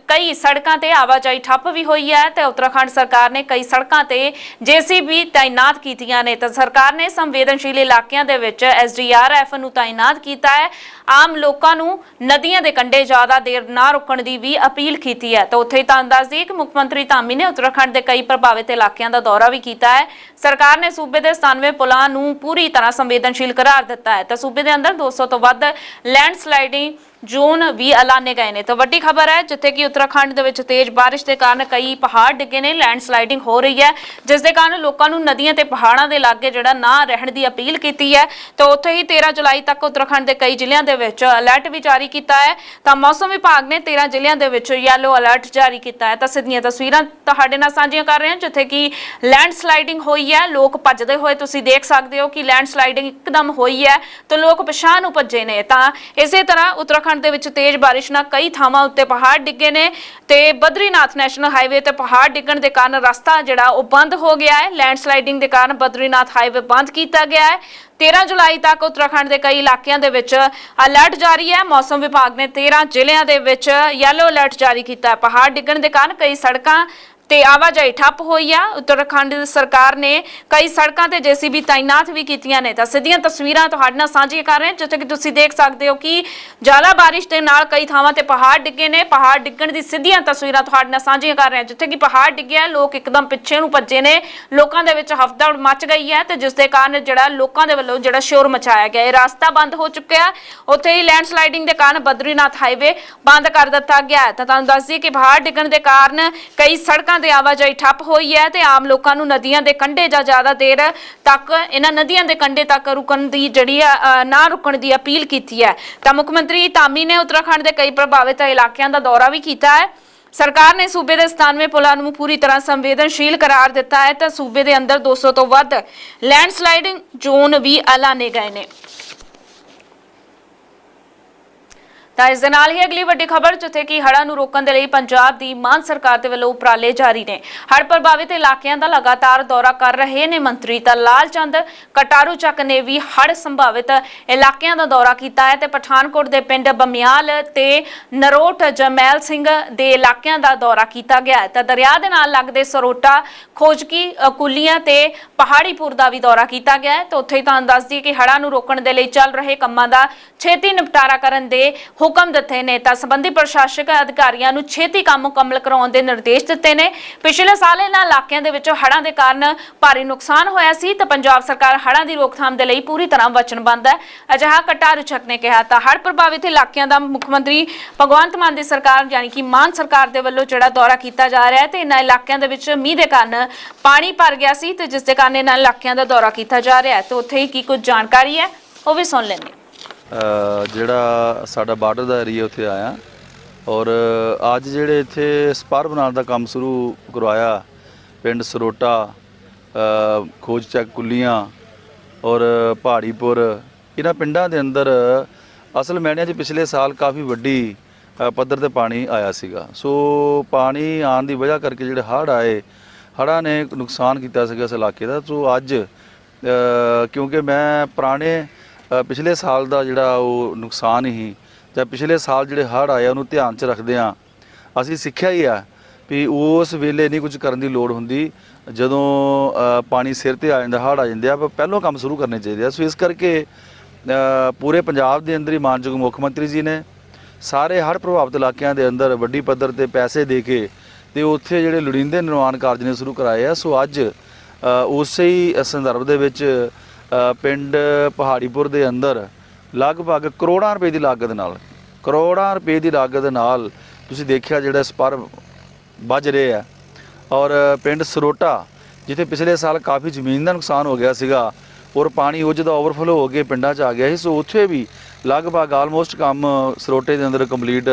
ਕਈ ਸੜਕਾਂ ਤੇ ਆਵਾਜਾਈ ਠੱਪ ਵੀ ਹੋਈ ਹੈ ਤੇ ਉੱਤਰਾਖੰਡ ਸਰਕਾਰ ਨੇ ਕਈ ਸੜਕਾਂ ਤੇ ਜੀਸੀਬੀ ਤਾਇਨਾਤ ਕੀਤੀਆਂ ਨੇ। ਤਾਂ ਸਰਕਾਰ ਨੇ ਸੰਵੇਦਨਸ਼ੀਲ ਇਲਾਕਿਆਂ ਦੇ ਵਿੱਚ ਐਸਡੀਆਰਐਫ ਨੂੰ ਤਾਇਨਾਤ ਕੀਤਾ ਹੈ। ਆਮ ਲੋਕਾਂ ਨੂੰ ਨਦੀਆਂ ਦੇ ਕੰਢੇ ਜ਼ਿਆਦਾ ਦੇਰ ਨਾ ਰੁਕਣ ਦੀ ਵੀ ਅਪੀਲ ਕੀਤੀ ਹੈ। ਤਾਂ ਉੱਥੇ ਹੀ ਤੁਹਾਨੂੰ ਦੱਸ ਦਈਏ ਕਿ ਮੁੱਖ ਮੰਤਰੀ ਧਾਮੀ ਨੇ ਉੱਤਰਾਖੰਡ ਦੇ ਕਈ ਪ੍ਰਭਾਵਿਤ ਇਲਾਕਿਆਂ ਦਾ ਦੌਰਾ ਵੀ ਕੀਤਾ ਹੈ। ਸਰਕਾਰ ਨੇ ਸੂਬੇ ਦੇ 97 ਪੁਲਾਂ ਨੂੰ ਪੂਰੀ ਤਰ੍ਹਾਂ ਸੰਵੇਦਨਸ਼ੀਲ ਕਰਾਰ ਦਿੱਤਾ ਹੈ। ਤਾਂ ਸੂਬੇ ਦੇ ਅੰਦਰ 200 ਤੋਂ ਵੱਧ ਲੈਂਡਸਲਾਈਡਿੰਗ ਜ਼ੋਨ ਵੀ ਐਲਾਨੇ ਗਏ ਨੇ। ਤਾਂ ਵੱਡੀ ਖਬਰ ਹੈ, ਜਿੱਥੇ ਕਿ ਉੱਤਰਾਖੰਡ ਦੇ ਵਿੱਚ ਤੇਜ਼ ਬਾਰਿਸ਼ ਦੇ ਕਾਰਨ ਕਈ ਪਹਾੜ ਡਿੱਗੇ ਨੇ, ਲੈਂਡਸਲਾਈਡਿੰਗ ਹੋ ਰਹੀ ਹੈ, ਜਿਸ ਦੇ ਕਾਰਨ ਲੋਕਾਂ ਨੂੰ ਨਦੀਆਂ ਤੇ ਪਹਾੜਾਂ ਦੇ ਲਾਗੇ ਜਿਹੜਾ ਨਾ ਰਹਿਣ ਦੀ ਅਪੀਲ ਕੀਤੀ ਹੈ। ਤਾਂ ਉੱਥੇ ਹੀ 13 ਜੁਲਾਈ ਤੱਕ ਉੱਤਰਾਖੰਡ ਦੇ ਕਈ ਜ਼ਿਲ੍ਹਿਆਂ ਦੇ ਵਿੱਚ ਅਲਰਟ ਵੀ ਜਾਰੀ ਕੀਤਾ ਹੈ। ਤਾਂ ਮੌਸਮ ਵਿਭਾਗ ਨੇ 13 ਜ਼ਿਲ੍ਹਿਆਂ ਦੇ ਵਿੱਚ ਯੈਲੋ ਅਲਰਟ ਜਾਰੀ ਕੀਤਾ ਹੈ। ਤਾਂ ਸਿੱਧੀਆਂ ਤਸਵੀਰਾਂ ਤੁਹਾਡੇ ਨਾਲ ਸਾਂਝੀਆਂ ਕਰ ਰਹੇ ਹਾਂ, ਜਿੱਥੇ ਕਿ ਲੈਂਡਸਲਾਈਡਿੰਗ ਹੋਈ ਹੈ। ਲੋਕ ਭੱਜਦੇ ਹੋਏ ਤੁਸੀਂ ਦੇਖ ਸਕਦੇ ਹੋ ਕਿ ਲੈਂਡਸਲਾਈਡਿੰਗ ਇੱਕਦਮ ਹੋਈ ਹੈ ਤਾਂ ਲੋਕ ਪਛਾਣ ਨੂੰ ਭੱਜੇ ਨੇ। ਤਾਂ ਇਸੇ ਤਰ੍ਹਾਂ ਉੱਤਰਾਖੰਡ ਦੇ ਵਿੱਚ ਤੇਜ਼ ਬਾਰਿਸ਼ ਨਾਲ ਕਈ ਥਾਵਾਂ ਉੱਤੇ ਪਹਾੜ ਡਿੱਗੇ ਨੇ ਤੇ ਬਦਰੀਨਾਥ ਨੈਸ਼ਨਲ ਹਾਈਵੇ ਤੇ ਪਹਾੜ ਡਿੱਗਣ ਦੇ ਕਾਰਨ ਰਸਤਾ ਜਿਹੜਾ ਉਹ ਬੰਦ ਹੋ ਗਿਆ ਹੈ। ਲੈਂਡ ਸਲਾਈਡਿੰਗ ਦੇ ਕਾਰਨ ਬਦਰੀਨਾਥ ਹਾਈਵੇ ਬੰਦ ਕੀਤਾ ਗਿਆ ਹੈ। 13 ਜੁਲਾਈ ਤੱਕ ਉੱਤਰਾਖੰਡ ਦੇ ਕਈ ਇਲਾਕਿਆਂ ਦੇ ਵਿੱਚ ਅਲਰਟ ਜਾਰੀ ਹੈ। ਮੌਸਮ ਵਿਭਾਗ ਨੇ 13 ਜ਼ਿਲ੍ਹਿਆਂ ਦੇ ਵਿੱਚ ਯੈਲੋ ਅਲਰਟ ਜਾਰੀ ਕੀਤਾ ਹੈ। ਪਹਾੜ ਡਿੱਗਣ ਦੇ ਕਾਰਨ ਕਈ ਸੜਕਾਂ ਤੇ ਆਵਾਜਾਈ ਠੱਪ ਹੋਈ ਆ। ਉੱਤਰਾਖੰਡ ਸਰਕਾਰ ਨੇ ਕਈ ਸੜਕਾਂ ਤੇ ਜੀਸੀਬੀ ਤਾਇਨਾਤ ਵੀ ਕੀਤੀਆਂ ਨੇ। ਤਾਂ ਸਿੱਧੀਆਂ ਤਸਵੀਰਾਂ ਤੁਹਾਡੇ ਨਾਲ ਸਾਂਝੀਆਂ ਕਰ ਰਹੇ ਹਾਂ, ਜਿੱਥੇ ਕਿ ਤੁਸੀਂ ਦੇਖ ਸਕਦੇ ਹੋ ਕਿ ਜ਼ਿਆਦਾ ਬਾਰਿਸ਼ ਦੇ ਨਾਲ ਕਈ ਥਾਵਾਂ ਤੇ ਪਹਾੜ ਡਿੱਗੇ ਨੇ। ਪਹਾੜ ਡਿੱਗਣ ਦੀ ਸਿੱਧੀਆਂ ਤਸਵੀਰਾਂ ਤੁਹਾਡੇ ਨਾਲ ਸਾਂਝੀਆਂ ਕਰ ਰਹੇ ਹਾਂ, ਜਿੱਥੇ ਕਿ ਪਹਾੜ ਡਿੱਗਿਆ, ਲੋਕ ਇੱਕਦਮ ਪਿੱਛੇ ਨੂੰ ਭੱਜੇ ਨੇ। ਲੋਕਾਂ ਦੇ ਵਿੱਚ ਹਫਦੜ ਮਚ ਗਈ ਹੈ ਤੇ ਜਿਸ ਦੇ ਕਾਰਨ ਜਿਹੜਾ ਲੋਕਾਂ ਦੇ ਵੱਲੋਂ ਜਿਹੜਾ ਸ਼ੋਰ ਮਚਾਇਆ ਗਿਆ। ਇਹ ਰਸਤਾ ਬੰਦ ਹੋ ਚੁੱਕਿਆ। ਉੱਥੇ ਹੀ ਲੈਂਡਸਲਾਈਡਿੰਗ ਦੇ ਕਾਰਨ ਬਦਰੀਨਾਥ ਹਾਈਵੇ ਬੰਦ ਕਰ ਦਿੱਤਾ ਗਿਆ ਤਾਂ ਤੁਹਾਨੂੰ ਦੱਸ ਦਈਏ ਕਿ ਪਹਾੜ ਡਿੱਗਣ ਦੇ ਕਾਰਨ ਕਈ ਸੜਕਾਂ ਤੇ ਆਵਾਜਾਈ ਠੱਪ ਹੋਈ ਹੈ ਤੇ ਆਮ ਲੋਕਾਂ ਨੂੰ ਨਦੀਆਂ ਦੇ ਕੰਢੇ ਜਾਂ ਜ਼ਿਆਦਾ ਦੇਰ ਤੱਕ ਇਹਨਾਂ ਨਦੀਆਂ ਦੇ ਕੰਢੇ ਤੱਕ ਰੁਕਣ ਦੀ ਜਿਹੜੀ ਨਾ ਰੁਕਣ ਦੀ ਅਪੀਲ ਕੀਤੀ ਹੈ। ਤਾਂ ਮੁੱਖ ਮੰਤਰੀ ਧਾਮੀ ਨੇ ਉੱਤਰਾਖੰਡ ਦੇ ਕਈ ਪ੍ਰਭਾਵਿਤ ਇਲਾਕਿਆਂ ਦਾ ਦੌਰਾ ਵੀ ਕੀਤਾ ਹੈ। ਸਰਕਾਰ ਨੇ ਸੂਬੇ ਦੇ 97 ਪੁਲਾਂ ਨੂੰ ਪੂਰੀ ਤਰ੍ਹਾਂ ਸੰਵੇਦਨਸ਼ੀਲ ਕਰਾਰ ਦਿੱਤਾ ਹੈ ਤਾਂ ਸੂਬੇ ਦੇ ਅੰਦਰ 200 ਤੋਂ ਵੱਧ ਲੈਂਡਸਲਾਈਡਿੰਗ ਜ਼ੋਨ ਵੀ ਐਲਾਨੇ ਗਏ ਨੇ। ਤਾਂ ਇਸ ਦੇ ਨਾਲ ਹੀ ਅਗਲੀ ਵੱਡੀ ਖਬਰ ਜਿੱਥੇ ਕਿ ਹੜ੍ਹਾਂ ਨੂੰ ਰੋਕਣ ਦੇ ਲਈ ਪੰਜਾਬ ਦੀ ਮਾਨ ਸਰਕਾਰ ਦੇ ਵੱਲੋਂ ਉਪਰਾਲੇ ਜਾਰੀ ਨੇ। ਹੜ੍ਹ ਪ੍ਰਭਾਵਿਤ ਇਲਾਕਿਆਂ ਦਾ ਲਗਾਤਾਰ ਦੌਰਾ ਕਰ ਰਹੇ ਨੇ ਮੰਤਰੀ ਤਾਂ ਲਾਲ ਚੰਦ ਕਟਾਰੂ ਚੱਕ ਨੇ ਵੀ ਹੜ੍ਹ ਸੰਭਾਵਿਤ ਇਲਾਕਿਆਂ ਦਾ ਦੌਰਾ ਕੀਤਾ ਹੈ ਤੇ ਪਠਾਨਕੋਟ ਦੇ ਪਿੰਡ ਬਮਿਆਲ ਤੇ ਨਰੋਟ ਜਮੈਲ ਸਿੰਘ ਦੇ ਇਲਾਕਿਆਂ ਦਾ ਦੌਰਾ ਕੀਤਾ ਗਿਆ ਹੈ। ਤਾਂ ਦਰਿਆ ਦੇ ਨਾਲ ਲੱਗਦੇ ਸਰੋਟਾ ਖੋਜਕੀ ਅ, ਕੁਲੀਆਂ ਤੇ ਪਹਾੜੀਪੁਰ ਦਾ ਵੀ ਦੌਰਾ ਕੀਤਾ ਗਿਆ ਹੈ। ਤੇ ਉੱਥੇ ਹੀ ਤੁਹਾਨੂੰ ਦੱਸ ਦਈਏ ਕਿ ਹੜ੍ਹਾਂ ਨੂੰ ਰੋਕਣ ਦੇ ਲਈ ਚੱਲ ਰਹੇ ਕੰਮਾਂ ਦਾ ਛੇਤੀ ਨਿਪਟਾਰਾ ਕਰਨ ਦੇ ਹੁਕਮ ਹੁਕਮ ਦਿੱਤੇ ਨੇ ਤਾਂ ਸੰਬੰਧੀ ਪ੍ਰਸ਼ਾਸਕ ਅਧਿਕਾਰੀਆਂ ਨੂੰ ਛੇਤੀ ਕੰਮ ਮੁਕੰਮਲ ਕਰਾਉਣ ਦੇ ਨਿਰਦੇਸ਼ ਦਿੱਤੇ ਨੇ। ਪਿਛਲੇ ਸਾਲ ਇਹਨਾਂ ਇਲਾਕਿਆਂ ਦੇ ਵਿੱਚ ਹੜ੍ਹਾਂ ਦੇ ਕਾਰਨ ਭਾਰੀ ਨੁਕਸਾਨ ਹੋਇਆ ਸੀ ਤਾਂ ਪੰਜਾਬ ਸਰਕਾਰ ਹੜ੍ਹਾਂ ਦੀ ਰੋਕਥਾਮ ਦੇ ਲਈ ਪੂਰੀ ਤਰ੍ਹਾਂ ਵਚਨਬੱਧ ਹੈ। ਅਜਿਹਾ ਕਟਾਰੂ ਚੱਕ ਨੇ ਕਿਹਾ ਤਾਂ ਹੜ੍ਹ ਪ੍ਰਭਾਵਿਤ ਇਲਾਕਿਆਂ ਦਾ ਮੁੱਖ ਮੰਤਰੀ ਭਗਵੰਤ ਮਾਨ ਦੀ ਸਰਕਾਰ ਯਾਨੀ ਕਿ ਮਾਨ ਸਰਕਾਰ ਦੇ ਵੱਲੋਂ ਜਿਹੜਾ ਦੌਰਾ ਕੀਤਾ ਜਾ ਰਿਹਾ ਹੈ ਤੇ ਇਹਨਾਂ ਇਲਾਕਿਆਂ ਦੇ ਵਿੱਚ ਮੀਂਹ ਦੇ ਕਾਰਨ ਪਾਣੀ ਭਰ ਗਿਆ ਸੀ ਤੇ ਜਿਸ ਦੇ ਕਾਰਨ ਇਹਨਾਂ ਇਲਾਕਿਆਂ ਦਾ ਦੌਰਾ ਕੀਤਾ ਜਾ ਰਿਹਾ ਹੈ। ਤੇ ਉੱਥੇ ਹੀ ਕੀ ਕੁਝ ਜਾਣਕਾਰੀ ਹੈ, ਉਹ ਵੀ ਸੁਣ ਲੈਂਦੇ ਜਿਹੜਾ ਸਾਡਾ ਬਾਰਡਰ ਦਾ ਏਰੀਆ ਉੱਥੇ ਆਇਆ। ਔਰ ਅੱਜ ਜਿਹੜੇ ਇੱਥੇ ਸਪਾਰ ਬਣਾਉਣ ਦਾ ਕੰਮ ਸ਼ੁਰੂ ਕਰਵਾਇਆ ਪਿੰਡ ਸਰੋਟਾ ਅ, ਖੋਜ ਚੱਕ ਕੁੱਲੀਆਂ ਔਰ ਪਹਾੜੀਪੁਰ ਇਹਨਾਂ ਪਿੰਡਾਂ ਦੇ ਅੰਦਰ ਅਸਲ ਮੈਣਿਆਂ 'ਚ ਪਿਛਲੇ ਸਾਲ ਕਾਫੀ ਵੱਡੀ ਪੱਧਰ ਤੇ ਪਾਣੀ ਆਇਆ ਸੀਗਾ। ਸੋ ਪਾਣੀ ਆਉਣ ਦੀ ਵਜ੍ਹਾ ਕਰਕੇ ਜਿਹੜੇ ਹੜ੍ਹ ਆਏ ਹੜ੍ਹਾਂ ਨੇ ਨੁਕਸਾਨ ਕੀਤਾ ਸੀਗਾ ਇਸ ਇਲਾਕੇ ਦਾ। ਸੋ ਅੱਜ ਕਿਉਂਕਿ ਮੈਂ ਪੁਰਾਣੇ ਪਿਛਲੇ ਸਾਲ ਦਾ ਜਿਹੜਾ ਉਹ ਨੁਕਸਾਨ ਹੀ ਜਾਂ ਪਿਛਲੇ ਸਾਲ ਜਿਹੜੇ ਹੜ੍ਹ ਆਏ ਉਹਨੂੰ ਧਿਆਨ 'ਚ ਰੱਖਦੇ ਆ ਅਸੀਂ ਸਿੱਖਿਆ ਹੀ ਆ ਵੀ ਉਸ ਵੇਲੇ ਨਹੀਂ ਕੁਝ ਕਰਨ ਦੀ ਲੋੜ ਹੁੰਦੀ। ਜਦੋਂ ਪਾਣੀ ਸਿਰ ਤੇ ਆ ਜਾਂਦਾ, ਹੜ੍ਹ ਆ ਜਾਂਦੇ ਆ ਪਰ ਪਹਿਲਾਂ ਕੰਮ ਸ਼ੁਰੂ ਕਰਨੇ ਚਾਹੀਦੇ ਆ। ਸੋ ਇਸ ਕਰਕੇ ਪੂਰੇ ਪੰਜਾਬ ਦੇ ਅੰਦਰ ਹੀ ਮਾਨਯੋਗ ਮੁੱਖ ਮੰਤਰੀ ਜੀ ਨੇ ਸਾਰੇ ਹੜ੍ਹ ਪ੍ਰਭਾਵਿਤ ਇਲਾਕਿਆਂ ਦੇ ਅੰਦਰ ਵੱਡੀ ਪੱਧਰ ਤੇ ਪੈਸੇ ਦੇ ਕੇ ਤੇ ਉੱਥੇ ਜਿਹੜੇ ਲੋੜੀਂਦੇ ਨਿਰਮਾਣ ਕਾਰਜ ਨੇ ਸ਼ੁਰੂ ਕਰਾਏ ਆ। ਸੋ ਅੱਜ ਉਸੇ ਹੀ ਸੰਦਰਭ ਦੇ ਵਿੱਚ ਪਿੰਡ ਪਹਾੜੀਪੁਰ ਦੇ ਅੰਦਰ ਲਗਭਗ ਕਰੋੜਾਂ ਰੁਪਏ ਦੀ ਲਾਗਤ ਨਾਲ, ਕਰੋੜਾਂ ਰੁਪਏ ਦੀ ਲਾਗਤ ਨਾਲ ਤੁਸੀਂ ਦੇਖਿਆ ਜਿਹੜਾ ਸਪਰ ਵੱਜ ਰਹੇ ਆ ਔਰ ਪਿੰਡ ਸਰੋਟਾ, ਜਿੱਥੇ ਪਿਛਲੇ ਸਾਲ ਕਾਫੀ ਜ਼ਮੀਨ ਦਾ ਨੁਕਸਾਨ ਹੋ ਗਿਆ ਸੀਗਾ, ਔਰ ਪਾਣੀ ਉਹ ਜਦੋਂ ਓਵਰਫਲੋ ਹੋ ਕੇ ਪਿੰਡਾਂ 'ਚ ਆ ਗਿਆ ਸੀ, ਸੋ ਉੱਥੇ ਵੀ ਲਗਭਗ ਆਲਮੋਸਟ ਕੰਮ ਸਰੋਟੇ ਦੇ ਅੰਦਰ ਕੰਪਲੀਟ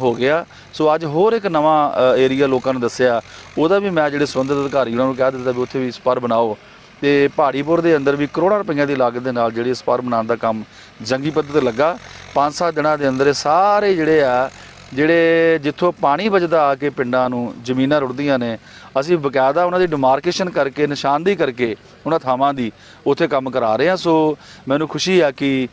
ਹੋ ਗਿਆ। ਸੋ ਅੱਜ ਹੋਰ ਇੱਕ ਨਵਾਂ ਏਰੀਆ ਲੋਕਾਂ ਨੂੰ ਦੱਸਿਆ, ਉਹਦਾ ਵੀ ਮੈਂ ਜਿਹੜੇ ਸੰਬੰਧਿਤ ਅਧਿਕਾਰੀ ਉਹਨਾਂ ਨੂੰ ਕਹਿ ਦਿੱਤਾ ਵੀ ਉੱਥੇ ਵੀ ਸਪਰ ਬਣਾਓ। ਤੇ ਪਹਾੜੀਪੁਰ ਦੇ ਅੰਦਰ ਵੀ ਕਰੋੜਾਂ ਰੁਪਈਆਂ ਦੀ ਲਾਗਤ ਦੇ ਨਾਲ ਜਿਹੜੀ ਇਸ ਪਾਰ ਬਣਾਉਣ ਦਾ ਕੰਮ ਜੰਗੀ ਪੱਧਰ ਤੇ ਲੱਗਾ। ਪੰਜ ਸੱਤ ਦਿਨਾਂ ਦੇ ਅੰਦਰ ਇਹ ਸਾਰੇ ਜਿਹੜੇ ਆ, ਜਿਹੜੇ ਜਿੱਥੋਂ ਪਾਣੀ ਵੱਜਦਾ ਆ ਕੇ ਪਿੰਡਾਂ ਨੂੰ ਜ਼ਮੀਨਾਂ ਰੁੜਦੀਆਂ ਨੇ, ਅਸੀਂ ਬਕਾਇਦਾ ਉਹਨਾਂ ਦੀ ਡਿਮਾਰਕੇਸ਼ਨ ਕਰਕੇ, ਨਿਸ਼ਾਨਦੇਹੀ ਕਰਕੇ ਉਹਨਾਂ ਥਾਵਾਂ ਦੀ ਉੱਥੇ ਕੰਮ ਕਰਾ ਰਹੇ ਹਾਂ। ਸੋ ਮੈਨੂੰ ਖੁਸ਼ੀ ਆ ਕਿ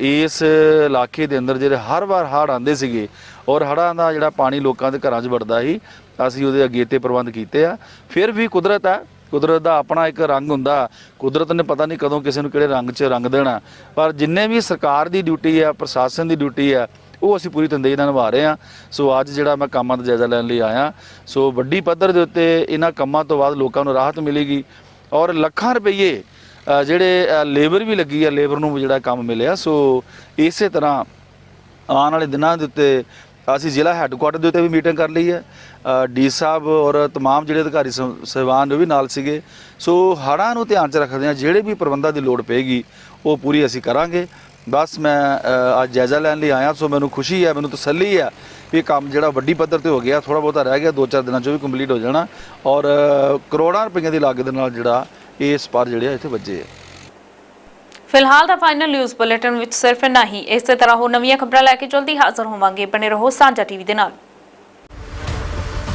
ਇਸ ਇਲਾਕੇ ਦੇ ਅੰਦਰ ਜਿਹੜੇ ਹਰ ਵਾਰ ਹੜ੍ਹ ਆਉਂਦੇ ਸੀਗੇ ਔਰ ਹੜ੍ਹਾਂ ਦਾ ਜਿਹੜਾ ਪਾਣੀ ਲੋਕਾਂ ਦੇ ਘਰਾਂ 'ਚ ਵੜਦਾ ਸੀ, ਅਸੀਂ ਉਹਦੇ ਅਗੇਤੇ ਪ੍ਰਬੰਧ ਕੀਤੇ ਆ। ਫਿਰ ਵੀ ਕੁਦਰਤ ਆ ਕੁਦਰਤ ਦਾ ਆਪਣਾ ਇੱਕ ਰੰਗ ਹੁੰਦਾ, ਕੁਦਰਤ ਨੇ ਪਤਾ ਨਹੀਂ ਕਦੋਂ ਕਿਸੇ ਨੂੰ ਕਿਹੜੇ ਰੰਗ 'ਚ ਰੰਗ ਦੇਣਾ। ਪਰ ਜਿੰਨੇ ਵੀ ਸਰਕਾਰ ਦੀ ਡਿਊਟੀ ਆ, ਪ੍ਰਸ਼ਾਸਨ ਦੀ ਡਿਊਟੀ ਆ, ਉਹ ਅਸੀਂ ਪੂਰੀ ਤੰਦੇਹੀ ਨਾਲ ਨਿਭਾ ਰਹੇ ਹਾਂ ਸੋ ਅੱਜ ਜਿਹੜਾ ਮੈਂ ਕੰਮਾਂ ਦਾ ਜਾਇਜ਼ਾ ਲੈਣ ਲਈ ਆਇਆ, ਸੋ ਵੱਡੀ ਪੱਧਰ ਦੇ ਉੱਤੇ ਇਹਨਾਂ ਕੰਮਾਂ ਤੋਂ ਬਾਅਦ ਲੋਕਾਂ ਨੂੰ ਰਾਹਤ ਮਿਲੇਗੀ। ਔਰ ਲੱਖਾਂ ਰੁਪਏ ਜਿਹੜੇ ਲੇਬਰ ਵੀ ਲੱਗੀ ਆ ਲੇਬਰ ਨੂੰ ਵੀ ਜਿਹੜਾ ਕੰਮ ਮਿਲਿਆ। ਸੋ ਇਸੇ ਤਰ੍ਹਾਂ ਆਉਣ ਵਾਲੇ ਦਿਨਾਂ ਦੇ ਉੱਤੇ ਅਸੀਂ ਜ਼ਿਲ੍ਹਾ ਹੈੱਡਕੁਆਟਰ ਦੇ ਉੱਤੇ ਵੀ ਮੀਟਿੰਗ ਕਰ ਲਈ ਹੈ ਡੀ ਸਾਹਿਬ ਔਰ तमाम ਜਿਹੜੇ ਅਧਿਕਾਰੀ ਸ- ਸਹਿਬਾਨ ਉਹ ਵੀ ਨਾਲ ਸੀਗੇ ਸੋ ਹੜ੍ਹਾਂ ਨੂੰ ਧਿਆਨ 'ਚ ਰੱਖਦੇ ਹਾਂ ਜਿਹੜੇ ਵੀ ਪ੍ਰਬੰਧਾਂ ਦੀ ਲੋੜ ਪਏਗੀ ਉਹ ਪੂਰੀ ਅਸੀਂ ਕਰਾਂਗੇ ਬਸ ਮੈਂ ਅ, ਅੱਜ ਜਾਇਜ਼ਾ ਲੈਣ ਲਈ ਆਇਆ ਸੋ ਮੈਨੂੰ ਖੁਸ਼ੀ ਹੈ ਮੈਨੂੰ ਤਸੱਲੀ ਹੈ ਵੀ ਇਹ ਕੰਮ ਜਿਹੜਾ ਵੱਡੀ ਪੱਧਰ ਤੇ ਹੋ ਗਿਆ ਥੋੜਾ ਬਹੁਤਾ ਰਹਿ ਗਿਆ ਦੋ ਚਾਰ ਦਿਨਾਂ 'ਚ ਉਹ ਵੀ ਕੰਪਲੀਟ ਹੋ ਜਾਣਾ ਔਰ ਅ, ਕਰੋੜਾਂ ਰੁਪਈਆਂ ਦੀ ਲਾਗਤ ਦੇ ਨਾਲ ਜਿਹੜਾ ਇਹ ਸਪਾਰ ਜਿਹੜੇ ਆ ਇੱਥੇ ਵੱਜੇ ਆ ਫਿਲਹਾਲ ਦਾ ਫਾਈਨਲ ਨਿਊਜ਼ ਬੁਲੇਟਿਨ ਵਿੱਚ ਸਿਰਫ ਇੰਨਾ ਹੀ। ਇਸੇ ਤਰ੍ਹਾਂ ਹੋਰ ਨਵੀਆਂ ਖਬਰਾਂ ਲੈ ਕੇ ਜਲਦੀ ਹਾਜ਼ਰ ਹੋਵਾਂਗੇ। ਬਣੇ ਰਹੋ ਸਾਂਝਾ ਟੀਵੀ ਦੇ ਨਾਲ।